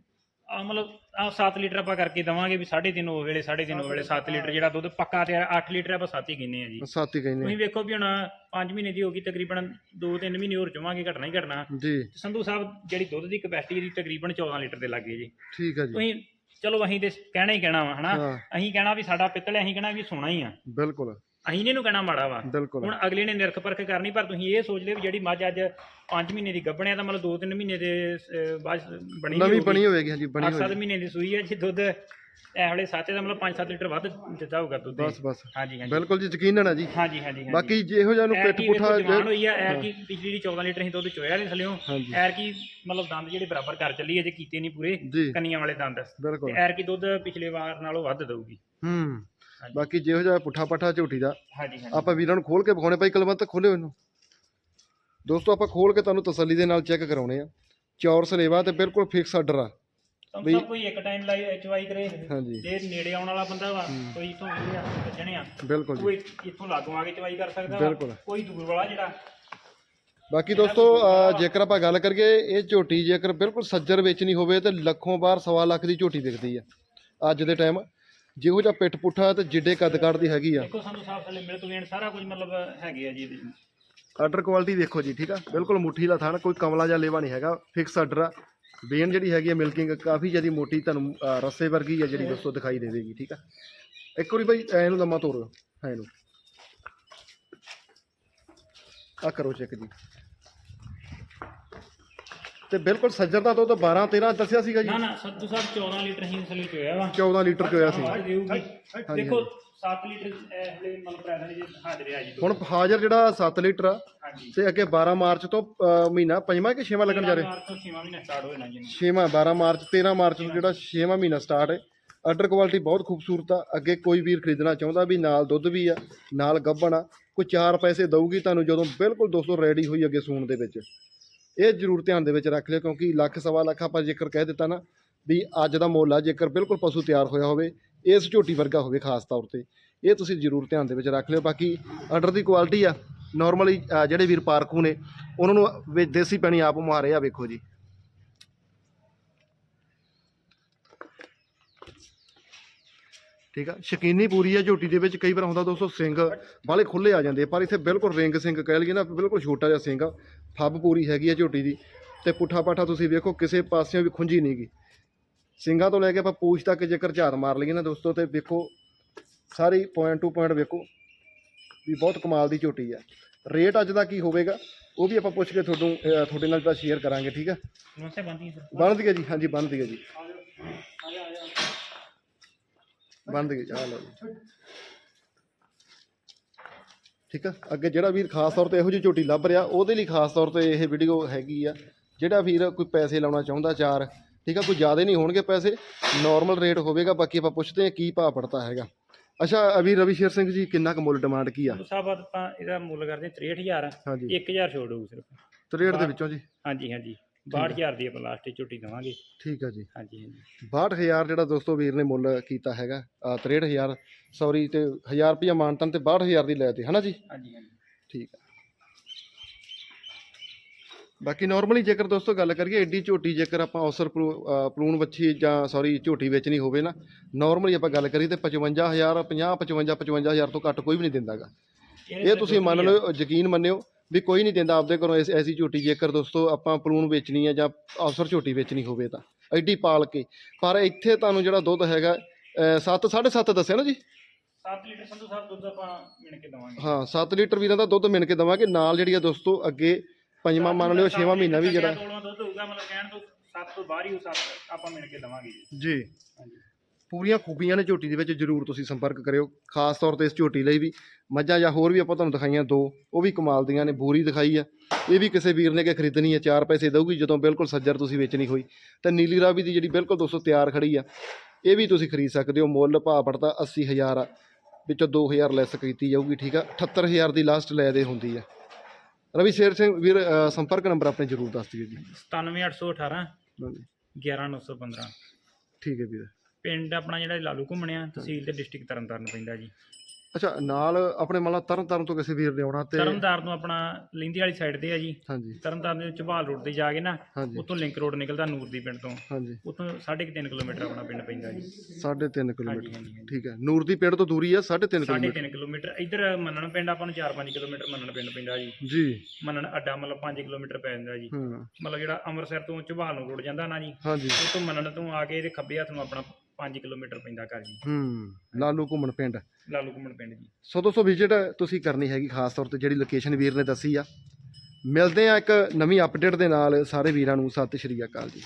Speaker 2: ਆ ਮਤਲਬ ਆ 7 ਲੀਟਰ ਆਪਾਂ ਕਰਕੇ ਦਵਾਂਗੇ ਵੀ 3.5 ਉਹ ਵੇਲੇ 3.5 ਉਹ ਵੇਲੇ 7 ਲੀਟਰ ਜਿਹੜਾ ਦੁੱਧ ਪੱਕਾ ਤੇ 8 ਲੀਟਰ ਆਪਾਂ 7 ਹੀ ਕਹਿੰਦੇ ਆ ਜੀ।
Speaker 1: ਸੱਤ ਹੀ ਕਹਿੰਦੇ
Speaker 2: ਤੁਸੀਂ ਵੇਖੋ ਵੀ ਹੁਣ 5 ਮਹੀਨੇ ਦੀ ਹੋ ਗਈ ਤਕਰੀਬਨ 2-3 ਮਹੀਨੇ ਹੋਰ ਚਵਾਂਗੇ ਘਟਣਾ ਹੀ ਘਟਣਾ।
Speaker 1: ਜੀ।
Speaker 2: ਸੰਧੂ ਸਾਹਿਬ ਜਿਹੜੀ ਦੁੱਧ ਦੀ ਕਪੈਸਿਟੀ ਦੀ ਤਕਰੀਬਨ 14 ਲੀਟਰ ਦੇ ਲੱਗੇ ਜੀ।
Speaker 1: ਠੀਕ ਹੈ ਜੀ।
Speaker 2: ਤੁਸੀਂ ਚਲੋ ਅਸੀਂ ਤੇ ਕਹਿਣਾ ਹੀ ਕਹਿਣਾ ਵਾ ਹਨਾ?
Speaker 1: ਹਾਂ।
Speaker 2: ਅਸੀਂ ਕਹਿਣਾ ਵੀ ਸਾਡਾ ਪਿੱਤਲ ਹੈ, ਅਸੀਂ ਕਹਿਣਾ ਵੀ ਸੋਨਾ ਹੀ ਆ।
Speaker 1: ਬਿਲਕੁਲ।
Speaker 2: ਅਸੀਂ ਇਹਨੂੰ ਕਹਿਣਾ ਮਾੜਾ ਵਾ।
Speaker 1: ਬਿਲਕੁਲ।
Speaker 2: ਹੁਣ ਅਗਲੇ ਨੇ ਨਿਰਖ ਪਰਖ ਕਰਨੀ ਪਰ ਤੁਸੀਂ ਇਹ ਸੋਚ ਲਿਓ ਵੀ ਜਿਹੜੀ ਮੱਝ ਅੱਜ 5 ਮਹੀਨੇ ਦੀ ਗੱਭਣਿਆ ਤਾਂ ਮਤਲਬ 2-3 ਮਹੀਨੇ ਦੇ ਅਹ, ਬਾਅਦ ਬਣੀ
Speaker 1: ਨਵੀਂ ਬਣੀ ਹੋਵੇਗੀ ਹਾਂਜੀ ਬਣੀ ਹੋਈ
Speaker 2: 8-7 ਮਹੀਨੇ ਦੀ ਸੂਈ ਹੈ ਜੀ ਦੁੱਧ ਇਹ ਵੇਲੇ ਸਾਤੇ ਦਾ ਮਤਲਬ 5-7 ਲੀਟਰ ਵੱਧ ਦਿੱਤਾ ਹੋਊਗਾ ਦੁੱਧ
Speaker 1: ਬਸ ਬਸ।
Speaker 2: ਹਾਂਜੀ ਹਾਂਜੀ।
Speaker 1: ਬਿਲਕੁਲ ਜੀ ਯਕੀਨਨ ਹੈ ਜੀ।
Speaker 2: ਹਾਂਜੀ ਹਾਂਜੀ ਹਾਂਜੀ।
Speaker 1: ਬਾਕੀ ਜਿਹੋ ਜਿਹਾ ਨੂੰ ਪਿੱਠ
Speaker 2: ਐਰਕੀ
Speaker 1: ਪੁੱਠਾ
Speaker 2: ਵੇਖੋ ਜਵਾਨ ਹੋਈ ਆ ਐਰ ਕੀ ਪਿਛਲੀ ਦੀ 14 ਲੀਟਰ ਅਸੀਂ ਦੁੱਧ ਚੋਇਆ ਨਹੀਂ ਥਲਿਓ
Speaker 1: ਹਾਂਜੀ।
Speaker 2: ਐਰ ਕੀ ਮਤਲਬ ਦੰਦ ਜਿਹੜੇ ਬਰਾਬਰ ਕਰ ਚੱਲੀ ਅਜੇ ਕੀਤੇ ਨਹੀਂ ਪੂਰੇ
Speaker 1: ਜੀ।
Speaker 2: ਕੰਨੀਆਂ ਵਾਲੇ ਦੰਦ। ਤੇ
Speaker 1: ਬਿਲਕੁਲ।
Speaker 2: ਐਰ ਕੀ ਦੁੱਧ ਪਿਛਲੇ ਵਾਰ ਨਾਲੋਂ ਵੱਧ ਦਊਗੀ।
Speaker 1: ਹੂੰ। ਬਾਕੀ ਜਿਹੋ ਜਿਹਾ ਪੁੱਠਾ ਪੱਠਾ ਝੋਟੀ ਦਾ
Speaker 2: ਹਾਂਜੀ ਹਾਂਜੀ।
Speaker 1: ਆਪਾਂ ਵੀਰਾਂ ਨੂੰ ਖੋਲ ਕੇ ਵਿਖਾਉਣੇ ਭਾਈ ਕਲਵੰਤ ਖੋਲਿਓ ਇਹਨੂੰ। ਦੋਸਤੋ ਆਪਾਂ ਖੋਲ ਕੇ ਤੁਹਾਨੂੰ ਤਸੱਲੀ ਦੇ ਨਾਲ ਚੈੱਕ ਕਰਾਉਣੇ ਆ। ਚੌਰ ਸਲੇਵਾ ਤੇ ਬਿਲਕੁਲ ਫਿਕਸ ਆਰਡਰ ਆ।
Speaker 2: ਸਭ ਕੋਈ ਇੱਕ ਟਾਈਮ ਲਾਈ ਐਚਵਾਈ ਕਰੇ।
Speaker 1: ਹਾਂਜੀ।
Speaker 2: ਜੇ ਨੇੜੇ ਆਉਣ ਵਾਲਾ ਬੰਦਾ ਵਾ ਕੋਈ ਇਥੋਂ ਵੱਜਣੇ ਆ
Speaker 1: ਬਿਲਕੁਲ ਜੀ।
Speaker 2: ਕੋਈ ਇਥੋਂ ਲਾਗੋਂ ਆ ਕੇ ਚਵਾਈ ਕਰ ਸਕਦਾ ਵਾ।
Speaker 1: ਬਿਲਕੁਲ।
Speaker 2: ਕੋਈ ਦੂਰ ਵਾਲਾ ਜਿਹੜਾ।
Speaker 1: ਬਾਕੀ ਦੋਸਤੋ ਜੇਕਰ ਆਪਾਂ ਗੱਲ ਕਰੀਏ ਇਹ ਝੋਟੀ ਜੇਕਰ ਬਿਲਕੁਲ ਸੱਜਰ ਵੇਚਣੀ ਹੋਵੇ ਤੇ ਲੱਖੋਂ ਬਾਹਰ ਸਵਾ ਲੱਖ ਦੀ ਝੋਟੀ ਵਿਕਦੀ ਆ। ਅੱਜ ਦੇ ਟਾਈਮ ਜਿਹੋ ਜਿਹਾ ਪਿੱਠ ਪੁੱਠਾ ਤੇ ਜਿੱਡੇ ਕੱਦ ਕੱਦ ਦੀ ਹੈਗੀ ਆ।
Speaker 2: ਦੇਖੋ ਸਾਨੂੰ ਸਾਫ਼ ਥੱਲੇ ਮਿਲ ਤੋਂ ਸਾਰਾ ਕੁਝ ਮਤਲਬ ਹੈਗੇ ਆ ਜੀ ਇਹਦੇ ਚ।
Speaker 1: ਆਰਡਰ ਕੁਆਲਿਟੀ ਦੇਖੋ ਜੀ ਠੀਕ ਆ? ਬਿਲਕੁਲ ਮੁੱਠੀ ਦਾ ਥਣ ਕੋਈ ਕਮਲਾ ਜਾਂ ਲੇਵਾ ਨਹੀਂ ਹੈਗਾ। ਫਿਕਸ ਆਰਡਰ ਆ। ਬੇਨ ਜਿਹੜੀ ਹੈਗੀ ਆ ਮਿਲਕਿੰਗ ਕਾਫੀ ਜਿਆਦੀ ਮੋਟੀ ਤੁਹਾਨੂੰ ਅਹ, ਰੱਸੇ ਵਰਗੀ ਆ ਜਿਹੜੀ ਦੋਸਤੋ ਦਿਖਾਈ ਦੇਵੇਗੀ ਠੀਕ ਆ? ਇੱਕ ਵਾਰੀ ਬਾਈ ਐ ਇਹਨੂੰ ਲੰਮਾ ਤੋਰੋ ਹੈ ਇਹਨੂੰ ਆ ਕਰੋ ਚੈੱਕ ਜੀ। ਤੇ ਬਿਲਕੁਲ ਸੱਜਰ ਦਾ ਦੁੱਧ 12 13 ਦੱਸਿਆ ਸੀਗਾ ਜੀ।
Speaker 2: ਨਾ ਨਾ ਸੱਤੂ ਸਾਹਿਬ 14 ਲੀਟਰ ਹੀ ਥੱਲੇ ਚੋਇਆ ਵਾ।
Speaker 1: 14 ਲੀਟਰ ਚੋਇਆ ਸੀ।
Speaker 2: ਦੇਖੋ 7 ਲੀਟਰ ਇਹ ਹਲੇ ਮਤਲਬ ਪ੍ਰੈਜ਼ੈਂਟ ਜੀ ਹਾਜ਼ਰ ਆ ਜੀ।
Speaker 1: ਹੁਣ ਹਾਜ਼ਰ ਜਿਹੜਾ 7 ਲੀਟਰ ਆ
Speaker 2: ਹਾਂਜੀ।
Speaker 1: ਤੇ ਅੱਗੇ 12 ਮਾਰਚ ਤੋਂ ਅਹ, ਮਹੀਨਾ ਪੰਜਵਾਂ ਕਿ ਛੇਵਾਂ ਲੱਗਣ ਜਾ ਰਿਹਾ?
Speaker 2: ਮਾਰਚ ਤੋਂ 6ਵਾਂ ਮਹੀਨਾ ਸਟਾਰਟ ਹੋ ਜਾਣਾ ਜੀ।
Speaker 1: ਛੇਵਾਂ 12 ਮਾਰਚ 13 ਮਾਰਚ ਨੂੰ ਜਿਹੜਾ ਛੇਵਾਂ ਮਹੀਨਾ ਸਟਾਰਟ ਹੈ। ਆਰਡਰ ਕੁਆਲਿਟੀ ਬਹੁਤ ਖੂਬਸੂਰਤ ਆ। ਅੱਗੇ ਕੋਈ ਵੀਰ ਖਰੀਦਣਾ ਚਾਹੁੰਦਾ ਵੀ ਨਾਲ ਦੁੱਧ ਵੀ ਆ ਨਾਲ ਗੱਭਣ ਆ। ਕੋਈ 4 ਪੈਸੇ ਦਊਗੀ ਤੁਹਾਨੂੰ ਜਦੋਂ ਬਿਲਕੁਲ ਦੋਸਤੋ ਰੈਡੀ ਹੋਈ ਅੱਗੇ ਸੂਣ ਦੇ ਵਿੱਚ। ਇਹ ਜ਼ਰੂਰ ਧਿਆਨ ਦੇ ਵਿੱਚ ਰੱਖ ਲਿਓ ਕਿਉਂਕਿ ਲੱਖ ਸਵਾ ਲੱਖ ਆਪਾਂ ਜੇਕਰ ਕਹਿ ਦਿੱਤਾ ਨਾ ਵੀ ਅੱਜ ਦਾ ਮੁੱਲ ਆ ਜੇਕਰ ਬਿਲਕੁਲ ਪਸ਼ੂ ਤਿਆਰ ਹੋਇਆ ਹੋਵੇ ਇਸ ਝੋਟੀ ਵਰਗਾ ਹੋਵੇ ਖਾਸ ਤੌਰ ਤੇ ਇਹ ਤੁਸੀਂ ਜ਼ਰੂਰ ਧਿਆਨ ਦੇ ਵਿੱਚ ਰੱਖ ਲਿਓ। ਬਾਕੀ ਆਰਡਰ ਦੀ ਕੁਆਲਿਟੀ ਆ ਨਾਰਮਲੀ ਜਿਹੜੇ ਵੀਰ ਪਾਰਕੂ ਨੇ ਉਹਨਾਂ ਨੂੰ ਦੇਸੀ ਪਾਣੀ ਆਪ ਮੁਹਾਰੇ ਆ ਵੇਖੋ ਜੀ। ਠੀਕ ਆ? ਸ਼ਕੀਨੀ ਪੂਰੀ ਆ ਝੋਟੀ ਦੇ ਵਿੱਚ ਕਈ ਵਾਰ ਹੁੰਦਾ ਦੋਸਤੋ ਸਿੰਘ ਵਾਲੇ ਖੁੱਲੇ ਆ ਜਾਂਦੇ ਆ, ਪਰ ਇੱਥੇ ਬਿਲਕੁਲ ਰਿੰਗ ਸਿੰਘ ਕਹਿ ਲਈਏ ਨਾ ਬਿਲਕੁਲ ਛੋਟਾ ਜਿਹਾ ਸਿੰਘ ਫੱਬ ਪੂਰੀ ਹੈਗੀ ਆ ਝੋਟੀ ਦੀ ਤੇ ਪੁੱਠਾ ਪਾਠਾ ਤੁਸੀਂ ਵੇਖੋ ਕਿਸੇ ਪਾਸਿਓਂ ਵੀ ਖੁੰਝੀ ਨਹੀਂਗੀ ਸਿੰਘਾਂ ਤੋਂ ਲੈ ਕੇ ਆਪਾਂ ਪੂਛ ਤੱਕ ਜੇਕਰ ਝਾਤ ਮਾਰ ਲਈਏ ਨਾ ਦੋਸਤੋ ਤੇ ਵੇਖੋ ਸਾਰੀ ਪੁਆਇੰਟ ਟੂ ਪੁਆਇੰਟ ਵੇਖੋ ਵੀ ਬਹੁਤ ਕਮਾਲ ਦੀ ਝੋਟੀ ਆ। ਰੇਟ ਅੱਜ ਦਾ ਕੀ ਹੋਵੇਗਾ ਉਹ ਵੀ ਆਪਾਂ ਪੁੱਛ ਕੇ ਤੁਹਾਨੂੰ ਤੁਹਾਡੇ ਨਾਲ ਤਾਂ ਸ਼ੇਅਰ ਕਰਾਂਗੇ ਠੀਕ ਆ?
Speaker 2: ਨਮਸਤੇ ਬੰਦੀ
Speaker 1: ਹੈ ਜੀ ਹਾਂਜੀ ਬਣਦੀ ਹੈ ਜੀ। ਬਣਦੀ ਹੈ ਆ ਲਓ ਜੀ। ਠੀਕ ਆ? ਅੱਗੇ ਜਿਹੜਾ ਵੀਰ ਖਾਸ ਤੌਰ ਤੇ ਇਹੋ ਜਿਹੀ ਝੋਟੀ ਲੱਭ ਰਿਹਾ ਉਹਦੇ ਲਈ ਖਾਸ ਤੌਰ ਤੇ ਇਹ ਵੀਡੀਓ ਹੈਗੀ ਆ। ਜਿਹੜਾ ਵੀਰ ਕੋਈ ਪੈਸੇ ਲਾਉਣਾ ਚਾਹੁੰਦਾ ਚਾਰ ਠੀਕ ਆ? ਕੋਈ ਜ਼ਿਆਦਾ ਨਹੀਂ ਹੋਣਗੇ ਪੈਸੇ ਨਾਰਮਲ ਰੇਟ ਹੋਵੇਗਾ ਬਾਕੀ ਆਪਾਂ ਪੁੱਛਦੇ ਹਾਂ ਕੀ ਭਾਅ ਪੜਤਾ ਹੈਗਾ। ਅੱਛਾ ਵੀਰ ਰਵੀ ਸ਼ੇਰ ਸਿੰਘ ਜੀ ਕਿੰਨਾ ਕੁ ਮੁੱਲ ਡਿਮਾਂਡ ਕੀ ਆ?
Speaker 2: ਸਾਹਿਬ ਆਪਾਂ ਇਹਦਾ ਮੁੱਲ ਕਰਦੇ 63000
Speaker 1: ਹਾਂਜੀ।
Speaker 2: 1000 ਛੋੜ ਹੋਊ ਸਿਰਫ।
Speaker 1: 63 ਦੇ ਵਿੱਚੋਂ ਜੀ?
Speaker 2: ਹਾਂਜੀ ਹਾਂਜੀ। 62000 ਦੀ ਆਪਾਂ ਲਾਸਟ ਝੋਟੀ ਦਵਾਂਗੇ।
Speaker 1: ਠੀਕ ਆ ਜੀ।
Speaker 2: ਹਾਂਜੀ ਹਾਂਜੀ।
Speaker 1: 62000 ਜਿਹੜਾ ਦੋਸਤੋ ਵੀਰ ਨੇ ਮੁੱਲ ਕੀਤਾ ਹੈਗਾ ਆ 63000 ਸੌਰੀ ਤੇ 1000 ਰੁਪਿਆ ਮਾਨਤਨ ਤੇ 62000 ਦੀ ਲੈ ਤੇ ਹਨਾ ਜੀ?
Speaker 2: ਹਾਂਜੀ ਹਾਂਜੀ।
Speaker 1: ਠੀਕ ਆ ਬਾਕੀ ਨਾਰਮਲੀ ਜੇਕਰ ਦੋਸਤੋ ਗੱਲ ਕਰੀਏ ਐਡੀ ਝੋਟੀ ਜੇਕਰ ਆਪਾਂ ਔਸਰ ਪਲੂ- ਅ, ਪਲੂਣ ਵੱਛੀ ਜਾਂ ਸੌਰੀ ਝੋਟੀ ਵੇਚਣੀ ਹੋਵੇ ਨਾ ਨਾਰਮਲੀ ਆਪਾਂ ਗੱਲ ਕਰੀਏ ਤੇ 55000 50 55 55000 ਤੋਂ ਘੱਟ ਕੋਈ ਵੀ ਨਹੀਂ ਦਿੰਦਾਗਾ ਇਹ ਤੁਸੀਂ ਮੰਨ ਲਓ ਯਕੀਨ ਮੰਨਿਓ ਵੀ ਕੋਈ ਨਹੀਂ ਦਿੰਦਾ ਆਪਦੇ ਘਰੋਂ ਐਸ- ਝੋਟੀ ਜੇਕਰ ਦੋਸਤੋ ਆਪਾਂ ਪਲੂਣ ਵੇਚਣੀ ਹੈ ਜਾਂ ਔਸਰ ਝੋਟੀ ਵੇਚਣੀ ਹੋਵੇ ਤਾਂ ਐਡੀ ਪਾਲ ਕੇ। ਪਰ ਇੱਥੇ ਤੁਹਾਨੂੰ ਜਿਹੜਾ ਦੁੱਧ ਹੈਗਾ 7 7.5 ਦੱਸਿਆ ਨਾ ਜੀ?
Speaker 2: 7 ਲੀਟਰ ਸੰਧੂ ਸਾਹਿਬ ਦੁੱਧ ਆਪਾਂ ਮਿਣ ਕੇ ਦਵਾਂਗੇ।
Speaker 1: ਹਾਂ 7 ਲੀਟਰ ਵੀਰਾਂ ਦਾ ਦੁੱਧ ਮਿਣ ਕੇ ਦਵਾਂਗੇ। ਨਾਲ ਜਿਹੜੀ ਆ ਦੋਸਤੋ ਅੱਗੇ ਪੰਜਵਾਂ ਮੰਨ ਲਿਓ ਛੇਵਾਂ ਮਹੀਨਾ ਵੀ ਜਿਹੜਾ
Speaker 2: ਦੁੱਧ ਹੋਊਗਾ ਮਤਲਬ ਕਹਿਣ ਤੋਂ 7 ਤੋਂ ਬਾਹਰ ਹੀ ਉਹ 7 ਆਪਾਂ ਮਿਣ ਕੇ ਦਵਾਂਗੇ ਜੀ।
Speaker 1: ਜੀ। ਪੂਰੀਆਂ ਖੂਬੀਆਂ ਨੇ ਝੋਟੀ ਦੇ ਵਿੱਚ ਜਰੂਰ ਤੁਸੀਂ ਸੰਪਰਕ ਕਰਿਓ। ਖਾਸ ਤੌਰ ਤੇ ਇਸ ਝੋਟੀ ਲਈ ਵੀ। ਮੱਝਾਂ ਜਾਂ ਹੋਰ ਵੀ ਆਪਾਂ ਤੁਹਾਨੂੰ ਦਿਖਾਈਆਂ ਦੋ। ਉਹ ਵੀ ਕਮਾਲ ਦੀਆਂ ਨੇ ਬੂਰੀ ਦਿਖਾਈ ਆ। ਇਹ ਵੀ ਕਿਸੇ ਵੀਰ ਨੇ ਕਿ ਖਰੀਦਣੀ ਹੈ ਚਾਰ ਪੈਸੇ ਦਊਗੀ ਜਦੋਂ ਬਿਲਕੁਲ ਸੱਜਰ ਤੁਸੀਂ ਵੇਚਣੀ ਹੋਈ। ਤੇ ਨੀਲੀ ਰਾਵੀ ਦੀ ਜਿਹੜੀ ਬਿਲਕੁਲ ਦੋਸਤੋ ਤਿਆਰ ਖੜੀ ਆ ਇਹ ਵੀ ਤੁਸੀਂ ਖਰੀਦ ਸਕਦੇ ਹੋ। ਮੁੱਲ ਭਾਅ ਪੜਦਾ 80000 ਆ। ਵਿੱਚੋਂ 2000 ਲੈਸ ਕੀਤੀ ਜਾਊਗੀ ਠੀਕ ਆ? 78000 ਦੀ ਲਾਸਟ ਲੈ ਦੇ ਹੁੰਦੀ ਆ। ਰਵੀ ਸ਼ੇਰ ਸਿੰਘ ਵੀਰ ਸੰਪਰਕ ਨੰਬਰ ਆਪਣੇ ਜਰੂਰ ਦੱਸ ਦਿਓ ਜੀ।
Speaker 2: 97818
Speaker 1: ਹਾਂਜੀ।
Speaker 2: 11915
Speaker 1: ਠੀਕ ਹੈ ਵੀਰ।
Speaker 2: ਪਿੰਡ ਆਪਣਾ ਜਿਹੜਾ ਲਾਲੂ ਘੁੰਮਣਿਆ ਤਹਿਸੀਲ ਤੇ ਡਿਸਟ੍ਰਿਕਟ ਤਰਨਤਾਰਨ ਪੈਂਦਾ ਜੀ।
Speaker 1: ਅੱਛਾ ਨਾਲ ਆਪਣੇ ਮੰਨ ਲਾ ਤਰਨ ਤਾਰਨ ਤੋਂ ਕਿਸੇ ਵੀਰ ਨੇ ਆਉਣਾ ਤੇ
Speaker 2: ਤਰਨਤਾਰਨ ਤੋਂ ਆਪਣਾ ਲਿੰਦੀ ਵਾਲੀ ਸਾਈਡ ਤੇ ਆ ਜੀ।
Speaker 1: ਹਾਂਜੀ।
Speaker 2: ਤਰਨਤਾਰਨ ਦੇ ਝਬਾਲ ਰੋਡ ਤੇ ਜਾ ਕੇ ਨਾ ਉੱਥੋਂ ਲਿੰਕ ਰੋਡ ਨਿਕਲਦਾ ਨੂਰਦੀ ਪਿੰਡ ਤੋਂ।
Speaker 1: ਹਾਂਜੀ।
Speaker 2: ਉੱਥੋਂ 3.5 ਕਿਲੋਮੀਟਰ ਆਪਣਾ ਪਿੰਡ ਪੈਂਦਾ ਜੀ।
Speaker 1: 3.5 ਕਿਲੋਮੀਟਰ। ਠੀਕ ਹੈ। ਨੂਰ ਦੀ ਪਿੰਡ ਤੋਂ ਦੂਰੀ ਆ 3.5 ਕਿਲੋਮੀਟਰ।
Speaker 2: 3.5 ਕਿਲੋਮੀਟਰ। ਇੱਧਰ ਮੰਨਣ ਪਿੰਡ ਆਪਾਂ ਨੂੰ 4-5 ਕਿਲੋਮੀਟਰ ਮੰਨਣ ਪਿੰਡ ਪੈਂਦਾ ਜੀ।
Speaker 1: ਜੀ।
Speaker 2: ਮੰਨਣ ਅੱਡਾ ਮਤਲਬ 5 ਕਿਲੋਮੀਟਰ ਪੈ ਜਾਂਦਾ ਜੀ। ਮਤਲਬ ਜਿਹੜਾ ਅੰਮ੍ਰਿਤਸਰ ਤੋਂ ਝਬਾਲ ਨੂੰ ਰੋਡ ਜਾਂਦਾ ਨਾ ਜੀ।
Speaker 1: ਹਾਂਜੀ।
Speaker 2: ਮੰਨਣ ਤੋਂ ਆ ਕੇ ਇਹਦੇ ਖੱਬੇ ਹੱਥ ਨੂੰ ਆਪਣਾ 5 ਕਿਲੋਮੀਟਰ ਪੈਂਦਾ ਘਰ ਜੀ।
Speaker 1: ਹੂੰ ਲਾਲੂ ਘੁੰਮਣ ਪਿੰਡ।
Speaker 2: ਲਾਲੂ ਘੁੰਮਣ ਪਿੰਡ ਜੀ।
Speaker 1: ਸੋ ਦੋਸਤੋ ਵਿਜ਼ਿਟ ਤੁਸੀਂ ਕਰਨੀ ਹੈਗੀ ਖਾਸ ਤੌਰ ਤੇ ਜਿਹੜੀ ਲੋਕੇਸ਼ਨ ਵੀਰ ਨੇ ਦੱਸੀ ਆ। ਮਿਲਦੇ ਆ ਇੱਕ ਨਵੀਂ ਅਪਡੇਟ ਦੇ ਨਾਲ ਸਾਰੇ ਵੀਰਾਂ ਨੂੰ ਸਤਿ ਸ਼੍ਰੀ ਅਕਾਲ ਜੀ।